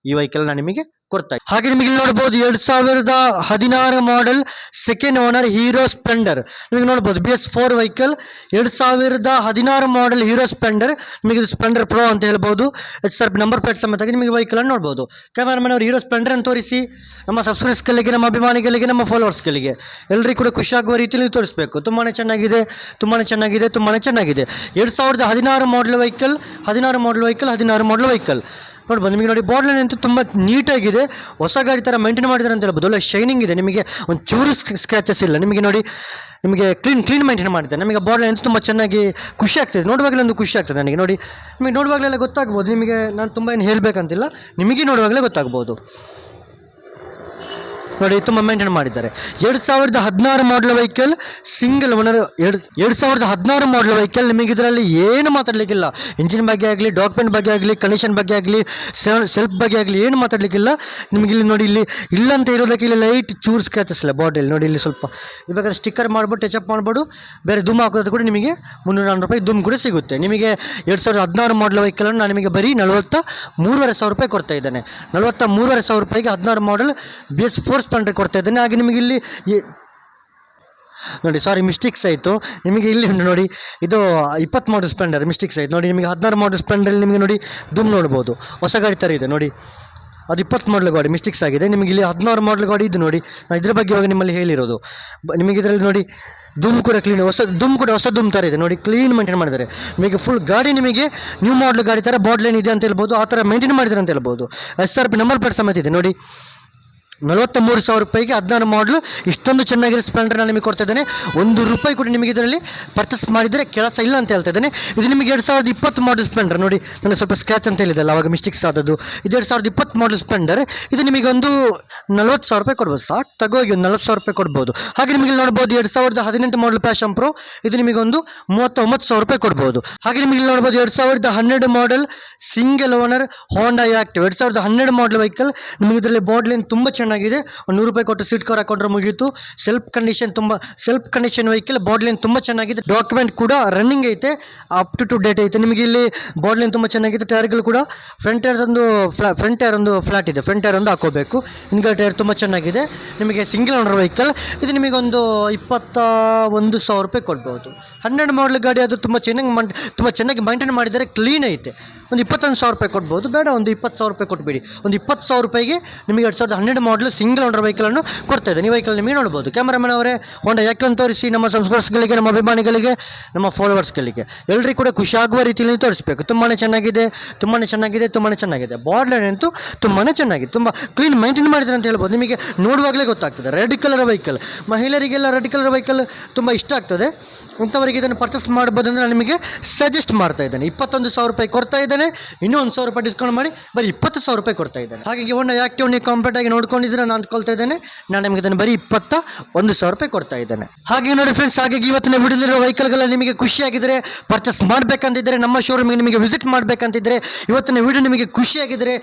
ಈ ವೆಹಿಕಲ್ ನಾನು ನಿಮಗೆ ಕೊಡ್ತಾ ಇದ್ದೀನಿ. ಹಾಗೆ ನಿಮಗೆ ಇಲ್ಲಿ ನೋಡಬಹುದು ಎರಡು ಸಾವಿರದ ಹದಿನಾರು model second owner Hero Splendor ನಿಮಗೆ ನೋಡಬಹುದು ಬಿ ಎಸ್ ಫೋರ್ ವೆಹಿಕಲ್ ಎರಡ್ ಸಾವಿರದ ಹದಿನಾರು ಮಾಡೆಲ್ ಹೀರೋ ಸ್ಪ್ಲೆಂಡರ್ ನಿಮಗೆ ಇದು ಸ್ಪ್ಲೆಂಡರ್ ಪ್ರೋ ಅಂತ ಹೇಳ್ಬೋದು. ಎಚ್ ಸರ್ ನಂಬರ್ ಪ್ಲೇಟ್ ಸಮೇತ ನಿಮಗೆ ವೆಹಿಕಲ್ ಅನ್ನು ನೋಡಬಹುದು ಕ್ಯಾಮರಾಮನ್ ಅವರು ಹೀರೋ ಸ್ಪ್ಲೆಂಡರ್ ಅಂತ ತೋರಿಸಿ, ನಮ್ಮ ಸಬ್ಸ್ಕ್ರೈಬ್ಸ್ಗಳಿಗೆ ನಮ್ಮ ಅಭಿಮಾನಿಗಳಿಗೆ, ನಮ್ಮ ಫಾಲೋವರ್ಸ್ಗಳಿಗೆ ಎಲ್ಲರಿಗೂ ಕೂಡ ಖುಷಿಯಾಗುವ ರೀತಿಯಲ್ಲಿ ತೋರಿಸಬೇಕು. ತುಂಬಾ ಚೆನ್ನಾಗಿದೆ ತುಂಬಾ ಚೆನ್ನಾಗಿದೆ ತುಂಬಾ ಚೆನ್ನಾಗಿದೆ. ಎರಡು ಸಾವಿರದ ಹದಿನಾರು ಮಾಡೆಲ್ ವೆಹಿಕಲ್ ಹದಿನಾರು ಮಾಡೆಲ್ ವೆಹಿಕಲ್ ಹದಿನಾರು ಮಾಡಲ್ ವೆಹಿಕಲ್ ನೋಡ್ಬೋದು ನಿಮಗೆ ನೋಡಿ ಬಾಟ್ಲೈನ್ ಅಂತೂ ತುಂಬ ನೀಟಾಗಿದೆ. ಹೊಸ ಗಾಡಿ ಥರ ಮೈಂಟೈನ್ ಮಾಡಿದ್ದಾರೆ ಅಂತ ಹೇಳ್ಬೋದು. ಒಳ್ಳೆ ಶೈನಿಂಗ್ ಇದೆ. ನಿಮಗೆ ಒಂದು ಚೂರು ಸ್ಕ್ರ್ಯಾಚಸ್ ಇಲ್ಲ. ನಿಮಗೆ ನೋಡಿ, ನಿಮಗೆ ಕ್ಲೀನ್ ಕ್ಲೀನ್ ಮೈಂಟೈನ್ ಮಾಡಿದ್ದಾರೆ. ನಮಗೆ ಬಾಟ್ಲೈನ್ ಅಂತೂ ತುಂಬ ಚೆನ್ನಾಗಿ ಖುಷಿ ಆಗ್ತದೆ ನೋಡುವಾಗಲೇ ಒಂದು ಖುಷಿ ಆಗ್ತದೆ ನನಗೆ. ನೋಡಿ, ನಿಮಗೆ ನೋಡುವಾಗಲೆಲ್ಲ ಗೊತ್ತಾಗ್ಬೋದು. ನಿಮಗೆ, ನಾನು ತುಂಬ ಏನು ಹೇಳಬೇಕಂತಿಲ್ಲ. ನಿಮಗೆ ನೋಡುವಾಗಲೇ ಗೊತ್ತಾಗ್ಬೋದು. ನೋಡಿ, ತುಂಬ ಮೇಂಟೈನ್ ಮಾಡಿದ್ದಾರೆ. ಎರಡು ಸಾವಿರದ ಹದಿನಾರು ಮಾಡಲ್ ವೆಹಿಕಲ್ ಸಿಂಗಲ್ ಓನರ್ ಎರಡು ಎರಡು ಸಾವಿರದ ಹದಿನಾರು ಮಾಡಲ್ ವೆಹಿಕಲ್ ನಿಮಗೆ ಇದರಲ್ಲಿ ಏನು ಮಾತಾಡಲಿಕ್ಕಿಲ್ಲ. ಇಂಜಿನ್ ಬಗ್ಗೆ ಆಗಲಿ ಡಾಕ್ಯುಮೆಂಟ್ ಬಗ್ಗೆ ಆಗಲಿ ಕಂಡೀಷನ್ ಬಗ್ಗೆ ಆಗಲಿ ಸೆಲ್ಫ್ ಬಗ್ಗೆ ಆಗಲಿ ಏನು ಮಾತಾಡಲಿಕ್ಕಿಲ್ಲ. ನಿಮಗೆ ಇಲ್ಲಿ ನೋಡಿ, ಇಲ್ಲಿ ಇಲ್ಲ ಅಂತ ಇರೋದಕ್ಕೆ ಇಲ್ಲಿ ಲೈಟ್ ಚೂರ್ ಸ್ಕ್ರಾಚಸ್ ಇಲ್ಲ ಬಾಡಿಯಲ್ಲಿ ನೋಡಿ, ಇಲ್ಲಿ ಸ್ವಲ್ಪ. ಇವಾಗ ಸ್ಟಿಕ್ಕರ್ ಮಾಡ್ಬಿಟ್ಟು ಟಚಪ್ ಮಾಡ್ಬೋದು. ಬೇರೆ ದುಮ್ ಹಾಕೋದು ಕೂಡ ನಿಮಗೆ ಮುನ್ನೂರ ನಾನ್ನೂರು ರೂಪಾಯಿ ದುಮ್ ಕೂಡ ಸಿಗುತ್ತೆ. ನಿಮಗೆ ಎರಡು ಸಾವಿರದ ಹದಿನಾರು ಮಾಡಲ್ ವೆಹಿಕಲನ್ನು ನಾನು ನಿಮಗೆ ಬರೀ ನಲವತ್ತ ಮೂರುವರೆ ಸಾವಿರ ರೂಪಾಯಿ ಕೊಡ್ತಾ ಇದ್ದೇನೆ. ನಲವತ್ತ ಮೂರುವರೆ ಸಾವಿರ ರೂಪಾಯಿಗೆ ಹದಿನಾರು model B S four Splendor ಕೊಡ್ತಾ ಇದ್ದೇನೆ. ಹಾಗೆ ನಿಮಗೆ ಇಲ್ಲಿ ನೋಡಿ ಸಾರಿ ಮಿಸ್ಟೇಕ್ಸ್ ಆಯಿತು. ನಿಮಗೆ ಇಲ್ಲಿ ನೋಡಿ, ಇದು ಇಪ್ಪತ್ತು ಮಾಡಲ್ ಸ್ಪೆಂಡರ್ ಮಿಸ್ಟೇಕ್ಸ್ ಆಯಿತು. ನೋಡಿ, ನಿಮಗೆ ಹದಿನಾರು ಮಾಡಲ್ ಸ್ಪೆಂಡರಲ್ಲಿ ನಿಮಗೆ ನೋಡಿ ದುಮ್ ನೋಡ್ಬೋದು. ಹೊಸ ಗಾಡಿ ಥರ ಇದೆ, ನೋಡಿ. ಅದು ಇಪ್ಪತ್ತು ಮಾಡಲ್ ಗಾಡಿ ಮಿಸ್ಟೇಕ್ಸ್ ಆಗಿದೆ. ನಿಮಗೆ ಇಲ್ಲಿ ಹದಿನಾರು ಮಾಡಲ್ ಗಾಡಿ ಇದು ನೋಡಿ. ನಾನು ಇದ್ರ ಬಗ್ಗೆ ಇವಾಗ ನಿಮ್ಮಲ್ಲಿ ಹೇಳಿರೋದು. ನಿಮಗೆ ಇದರಲ್ಲಿ ನೋಡಿ, ದುಮ್ ಕೂಡ ಕ್ಲೀನ್ ಹೊಸ ದುಮ್ ಕೂಡ ಹೊಸ ದುಮ್ ಥರ ಇದೆ. ನೋಡಿ ಕ್ಲೀನ್ ಮೇಂಟೈನ್ ಮಾಡಿದ್ದಾರೆ. ನಿಮಗೆ ಫುಲ್ ಗಾಡಿ ನಿಮಗೆ ನ್ಯೂ ಮಾಡಲ್ ಗಾಡಿ ಥರ ಬಾಡ್ಲೈನ್ ಇದೆ ಅಂತ ಹೇಳ್ಬೋದು, ಆ ಥರ ಮೇಂಟೈನ್ ಮಾಡಿದ್ದಾರೆ ಅಂತ ಹೇಳ್ಬೋದು. S R P number plate ಸಮೇತ ಇದೆ. ನೋಡಿ ನಲವತ್ತ ಮೂರು ಸಾವಿರ ರೂಪಾಯಿಗೆ ಹದಿನಾರು ಮಾಡಲು ಇಷ್ಟೊಂದು ಚೆನ್ನಾಗಿರೋ ಸ್ಪ್ಲೆಂಡರ್ ನಾನು ನಿಮಗೆ ಕೊಡ್ತಾ ಇದ್ದೇನೆ. ಒಂದು ರೂಪಾಯಿ ಕೂಡ ನಿಮಗೆ ಇದರಲ್ಲಿ ಪರ್ಚೇಸ್ ಮಾಡಿದರೆ ಕೆಲಸ ಇಲ್ಲ ಅಂತ ಹೇಳ್ತಾ ಇದ್ದೇನೆ. ಇದು ನಿಮಗೆ ಎರಡು ಸಾವಿರದ ಇಪ್ಪತ್ತು ಮಾಡಲ್ ಸ್ಪ್ಲೆಂಡರ್ ನೋಡಿ, ನನಗೆ ಸ್ವಲ್ಪ ಸ್ಕ್ರ್ಯಾಚ್ ಅಂತ ಹೇಳಿದಲ್ಲ ಅವಾಗ ಮಿಸ್ಟೇಕ್ಸ್ ಆದದ್ದು. ಇದು ಎರಡು ಸಾವಿರದ ಇಪ್ಪತ್ತು ಮಾಡಲ್ ಸ್ಪ್ಲೆಂಡರ್ ಇದು ನಿಮಗೆ ಒಂದು ನಲ್ವತ್ತು ಸಾವಿರ ರೂಪಾಯಿ ಕೊಡ್ಬೋದು. ಸಾಕು, ತಗೋಗಿ, ಒಂದು ನಲ್ವತ್ತು ಸಾವಿರ ರೂಪಾಯಿ ಕೊಡ್ಬೋದು. ಹಾಗೆ ನಿಮಗೆ ನೋಡ್ಬೋದು, ಎರಡು ಸಾವಿರದ ಹದಿನೆಂಟು ಮಾಡಲ್ ಪ್ಯಾಶನ್ ಪ್ರೋ ಇದು ನಿಮಗೆ ಒಂದು ಮೂವತ್ತೊಂಬತ್ತು ಸಾವಿರ ರೂಪಾಯಿ ಕೊಡ್ಬೋದು. ಹಾಗೆ ನಿಮಗೆ ಇಲ್ಲಿ ನೋಡ್ಬೋದು, ಎರಡು ಸಾವಿರದ ಹನ್ನೆರಡು model single owner Honda active ಎರಡು ಸಾವಿರದ ಹನ್ನೆರಡು ಮಾಡಲ್ ವೆಹಿಕಲ್ ನಿಮಗೆ ಇದರಲ್ಲಿ ಬಾಡ್ಲೈನ್ ತುಂಬ ಚೆನ್ನಾಗಿದೆ ಒಂದು ನೂರು ರೂಪಾಯಿ ಕೊಟ್ಟು ಸೀಟ್ ಕವರ್ ಹಾಕೊಂಡ್ರೆ ಮುಗೀತು. ಸೆಲ್ಫ್ ಕಂಡೀಷನ್ ತುಂಬ self condition vehicle body line ತುಂಬ ಚೆನ್ನಾಗಿದೆ. ಡಾಕ್ಯುಮೆಂಟ್ ಕೂಡ ರನ್ನಿಂಗ್ ಐತೆ. ಅಪ್ ಟು ಟು ಡೇಟ್ ಐತೆ. ನಿಮಗೆ ಇಲ್ಲಿ ಬಾಡ್ಲೈನ್ ತುಂಬ ಚೆನ್ನಾಗಿದೆ. ಟೈರ್ಗಳು ಕೂಡ ಫ್ರಂಟ್ ಟೈರ್ ಒಂದು ಫ್ಲಾ ಫ್ರಂಟ್ ಟೈರ್ ಒಂದು ಫ್ಲಾಟ್ ಇದೆ. ಫ್ರಂಟ್ ಟೈರ್ ಒಂದು ಹಾಕೋಬೇಕು. ಹಿಂದ್ಗಡೆ ಟೈರ್ ತುಂಬ ಚೆನ್ನಾಗಿದೆ. ನಿಮಗೆ ಸಿಂಗಲ್ ಓನರ್ ವೆಹಿಕಲ್ ಇದು ನಿಮಗೊಂದು ಇಪ್ಪತ್ತ ಒಂದು ಸಾವಿರ ರೂಪಾಯಿ ಕೊಡ್ಬೋದು. ಹನ್ನೆರಡು ಮಾಡಲ್ ಗಾಡಿ ಅದು ತುಂಬ ಚೆನ್ನಾಗಿ ಮನ್, ತುಂಬ ಚೆನ್ನಾಗಿ ಮೈಂಟೈನ್ ಮಾಡಿದರೆ ಕ್ಲೀನ್ ಐತೆ. ಒಂದು ಇಪ್ಪತ್ತೊಂದು ಸಾವಿರ ರೂಪಾಯಿ ಕೊಡ್ಬೋದು. ಬೇಡ, ಒಂದು ಇಪ್ಪತ್ತು ಸಾವಿರ ರೂಪಾಯಿ ಕೊಟ್ಬಿಡಿ. ಒಂದು ಇಪ್ಪತ್ತು ಸಾವಿರ ರೂಪಾಯಿಗೆ ನಿಮಗೆ ಎರಡು ಸಾವಿರದ ಹನ್ನೆರಡು ಮಾಡಲು ಸಿಂಗಲ್ ಓನರ್ ವೆಹಿಕಲನ್ನು ಕೊಡ್ತಾ ಇದೆ ನೀವು ವೆಹಿಕಲ್ ನಿಮಗೆ ನೋಡ್ಬೋದು. ಕ್ಯಾಮ್ರಾಮನ್ ಅವರೇ ಹೊಂಡ ಯಾಕೆ ಅಂತ ತೋರಿಸಿ, ನಮ್ಮ ಸಂಸ್ಕೃತಿಗಳಿಗೆ, ನಮ್ಮ ಅಭಿಮಾನಿಗಳಿಗೆ, ನಮ್ಮ ಫಾಲೋವರ್ಸ್ಗಳಿಗೆ ಎಲ್ಲರಿಗೂ ಕೂಡ ಖುಷಿಯಾಗುವ ರೀತಿಯಲ್ಲಿ ತೋರಿಸಬೇಕು. ತುಂಬಾ ಚೆನ್ನಾಗಿದೆ ತುಂಬಾ ಚೆನ್ನಾಗಿದೆ ತುಂಬಾ ಚೆನ್ನಾಗಿದೆ. ಬಾರ್ಡ್ಲೈನ್ ಅಂತೂ ತುಂಬಾ ಚೆನ್ನಾಗಿದೆ. ತುಂಬ ಕ್ಲೀನ್ ಮೈಂಟೈನ್ ಮಾಡಿದ್ದಾರೆ ಅಂತ ಹೇಳ್ಬೋದು. ನಿಮಗೆ ನೋಡುವಾಗಲೇ ಗೊತ್ತಾಗ್ತದೆ. ರೆಡ್ ಕಲರ್ ವೆಹಿಕಲ್ ಮಹಿಳೆಯರಿಗೆಲ್ಲ ರೆಡ್ ಕಲರ್ ವೆಹಿಕಲ್ ತುಂಬ ಇಷ್ಟ ಆಗ್ತದೆ. ಅಂಥವರಿಗೆ ಇದನ್ನು ಪರ್ಚೇಸ್ ಮಾಡ್ಬೋದು ಅಂದರೆ ನಾನು ನಿಮಗೆ ಸಜೆಸ್ಟ್ ಮಾಡ್ತಾ ಇದ್ದೇನೆ. ಇಪ್ಪತ್ತೊಂದು ಸಾವಿರ ರೂಪಾಯಿ ಕೊಡ್ತಾ ಇದ್ದಾನೆ. ಇನ್ನೂ ಒಂದು ಸಾವಿರ ರೂಪಾಯಿ ಡಿಸ್ಕೌಂಟ್ ಮಾಡಿ, ಬರೀ ಇಪ್ಪತ್ತು ಸಾವಿರ ರೂಪಾಯಿ ಕೊಡ್ತಾ ಇದ್ದಾನೆ. ಹಾಗಾಗಿ ಒಣ ಯಾಕೆ ನೀವು ಕಂಪ್ಲೀಟ್ ಆಗಿ ನೋಡ್ಕೊಂಡಿದ್ರೆ ನಾನು ಅಂದ್ಕೊಳ್ತಾ ಇದ್ದೇನೆ. ನಾನು ನಿಮಗೆ ಇದನ್ನು ಬರೀ ಇಪ್ಪತ್ತ ಒಂದು ಸಾವಿರ ರೂಪಾಯಿ ಕೊಡ್ತಾ ಇದ್ದೇನೆ. ಹಾಗೆ ನೋಡಿ ಫ್ರೆಂಡ್ಸ್ ಹಾಗಾಗಿ ಇವತ್ತಿನ ವಿಡಿಯೋದಲ್ಲಿರುವ ವೆಹಿಕಲ್ಗಳಲ್ಲಿ ನಿಮಗೆ ಖುಷಿಯಾಗಿದ್ದರೆ ಪರ್ಚೇಸ್ ಮಾಡಬೇಕಂತಿದ್ದರೆ ನಮ್ಮ ಶೋರೂಮಿಗೆ ನಿಮಗೆ ವಿಸಿಟ್ ಮಾಡಬೇಕಂತಿದ್ದರೆ ಇವತ್ತಿನ ವಿಡಿಯೋ ನಿಮಗೆ ಖುಷಿಯಾಗಿದ್ದರೆ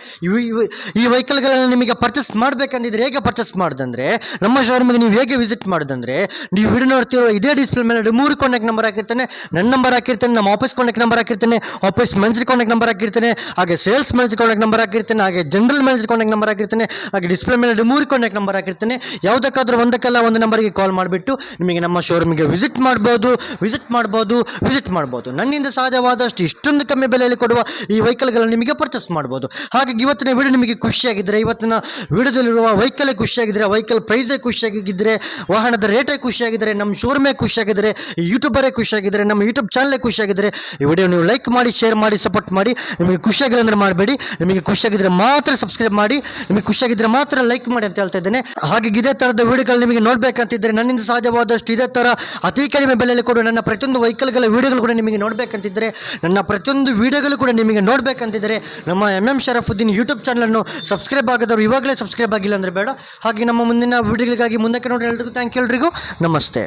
ಈ ವೆಹಿಕಲ್ಗಳನ್ನು ನಿಮಗೆ ಪರ್ಚೇಸ್ ಮಾಡಬೇಕಂತಿದ್ರೆ ಹೇಗೆ ಪರ್ಚೇಸ್ ಮಾಡಿದಂದರೆ, ನಮ್ಮ ಶೋರೂಮಿಗೆ ನೀವು ಹೇಗೆ ವಿಸಿಟ್ ಮಾಡಿದಂದರೆ, ನೀವು ವಿಡಿಯೋ ನೋಡ್ತಿರೋ ಇದೇ ಡಿಸ್ಪ್ಲೇ ಮೇಲೆ ಮೂರು ಕಾಂಟ್ಯಾಕ್ಟ್ ನಂಬರ್ ಹಾಕಿರ್ತಾನೆ, ನನ್ನ ನಂಬರ್ ಹಾಕಿರ್ತಾನೆ, ನಮ್ಮ ಆಫೀಸ್ ಕಾಂಟ್ಯಾಕ್ಟ್ ನಂಬರ್ ಹಾಕಿರ್ತಾನೆ ಆಫೀಸ್ ಮ್ಯಾನೇಜರ್ ಕಾಂಟ್ಯಾಕ್ಟ್ ನಂಬರ್ ಹಾಕಿರ್ತಾನೆ, ಹಾಗೆ ಸೇಲ್ಸ್ ಮ್ಯಾನೇಜರ್ ಕಾಂಟ್ಯಾಕ್ಟ್ ನಂಬರ್ ಹಾಕಿರ್ತಾನೆ, ಹಾಗೆ ಜನರಲ್ ಮ್ಯಾನೇಜರ್ ಕಾಂಟ್ಯಾಕ್ಟ್ ನಂಬರ್ ಹಾಕಿರ್ತಾನೆ, ಹಾಗೆ ಡಿಸ್ಪ್ಲೇ ಮೇಲೆ ಮೂರು ಕಾಂಟ್ಯಾಕ್ಟ್ ನಂಬರ್ ಹಾಕಿರ್ತಾನೆ. ಯಾವುದಕ್ಕಾದ್ರೂ ಒಂದಕ್ಕೆಲ್ಲ ಒಂದು ನಂಬರ್ಗೆ ಕಾಲ್ ಮಾಡಿಬಿಟ್ಟು ನಿಮಗೆ ನಮ್ಮ ಶೋರೂಮಿಗೆ ವಿಸಿಟ್ ಮಾಡ್ಬೋದು ವಿಸಿಟ್ ಮಾಡ್ಬೋದು ವಿಸಿಟ್ ಮಾಡ್ಬೋದು. ನನ್ನಿಂದ ಸಾಧ್ಯವಾದಷ್ಟು ಇಷ್ಟೊಂದು ಕಮ್ಮಿ ಬೆಲೆಯಲ್ಲಿ ಕೊಡುವ ಈ ವೆಹಿಕಲ್ಗಳನ್ನು ನಿಮಗೆ ಪರ್ಚೇಸ್ ಮಾಡ್ಬೋದು. ಹಾಗಾಗಿ ಇವತ್ತಿನ ವಿಡಿಯೋ ನಿಮಗೆ ಖುಷಿಯಾಗಿದ್ದರೆ, ಇವತ್ತಿನ ವಿಡಿಯೋದಲ್ಲಿರುವ ವೆಹಿಕಲೇ ಖುಷಿಯಾಗಿದ್ದರೆ ವೆಹಿಕಲ್ ಪ್ರೈಸೇ ಖುಷಿಯಾಗಿದ್ದರೆ, ವಾಹನದ ರೇಟೇ ಖುಷಿಯಾಗಿದ್ದರೆ, ನಮ್ಮ ಶೋರೂಮೇ ಖುಷಿಯಾಗಿದ್ದರೆ ಯೂಟ್ಯೂಬರೇ ಖುಷಿಯಾಗಿದ್ದರೆ ನಮ್ಮ ಯೂಟ್ಯೂಬ್ ಚಾನಲೇ ಖುಷಿಯಾಗಿದ್ದರೆ ಈ ವಿಡಿಯೋ ನೀವು ಲೈಕ್ ಮಾಡಿ, ಶೇರ್ ಮಾಡಿ, ಸಪೋರ್ಟ್ ಮಾಡಿ, ನಿಮಗೆ ಖುಷಿಯಾಗಿಲ್ಲ ಅಂದರೆ ಮಾಡಬೇಡಿ. ನಿಮಗೆ ಖುಷಿಯಾಗಿದ್ದರೆ ಮಾತ್ರ ಸಬ್ಸ್ಕ್ರೈಬ್ ಮಾಡಿ, ನಿಮಗೆ ಖುಷಿಯಾಗಿದ್ದರೆ ಮಾತ್ರ ಲೈಕ್ ಮಾಡಿ ಅಂತ ಹೇಳ್ತಾ ಇದ್ದೇನೆ. ಹಾಗೆ ಇದೇ ಥರದ ವೀಡಿಯೋಗಳು ನಿಮಗೆ ನೋಡಬೇಕಂತಿದ್ದರೆ ನನ್ನಿಂದ ಸಾಧ್ಯವಾದಷ್ಟು ಇದೇ ಥರ ಅತಿ ಕಡಿಮೆ ಬೆಲೆಯಲ್ಲಿ ಕೊಡುವ ನನ್ನ ಪ್ರತಿಯೊಂದು ವೆಹಿಕಲ್ಗಳ ವೀಡಿಯೋಗಳು ಕೂಡ ನಿಮಗೆ ನೋಡಬೇಕಂತಿದ್ದರೆ ನನ್ನ ಪ್ರತಿಯೊಂದು ವೀಡಿಯೋಗಳು ಕೂಡ ನಿಮಗೆ ನೋಡಬೇಕಂತಿದ್ದರೆ ನಮ್ಮ ಎಂ ಎಂ ಶರಫುದ್ದೀನ್ ಯೂಟ್ಯೂಬ್ ಚಾನಲನ್ನು ಸಬ್ಸ್ಕ್ರೈಬ್ ಆಗದವರು ಇವಾಗಲೇ ಸಬ್ಸ್ಕ್ರೈಬ್ ಆಗಿಲ್ಲ ಅಂದರೆ ಬೇಡ. ಹಾಗೆ ನಮ್ಮ ಮುಂದಿನ ವೀಡಿಯೋಗಳಿಗಾಗಿ ಮುಂದಕ್ಕೆ ನೋಡಿ ಎಲ್ರಿಗೂ ಥ್ಯಾಂಕ್ ಯು ಎಲ್ರಿಗೂ. ನಮಸ್ತೆ.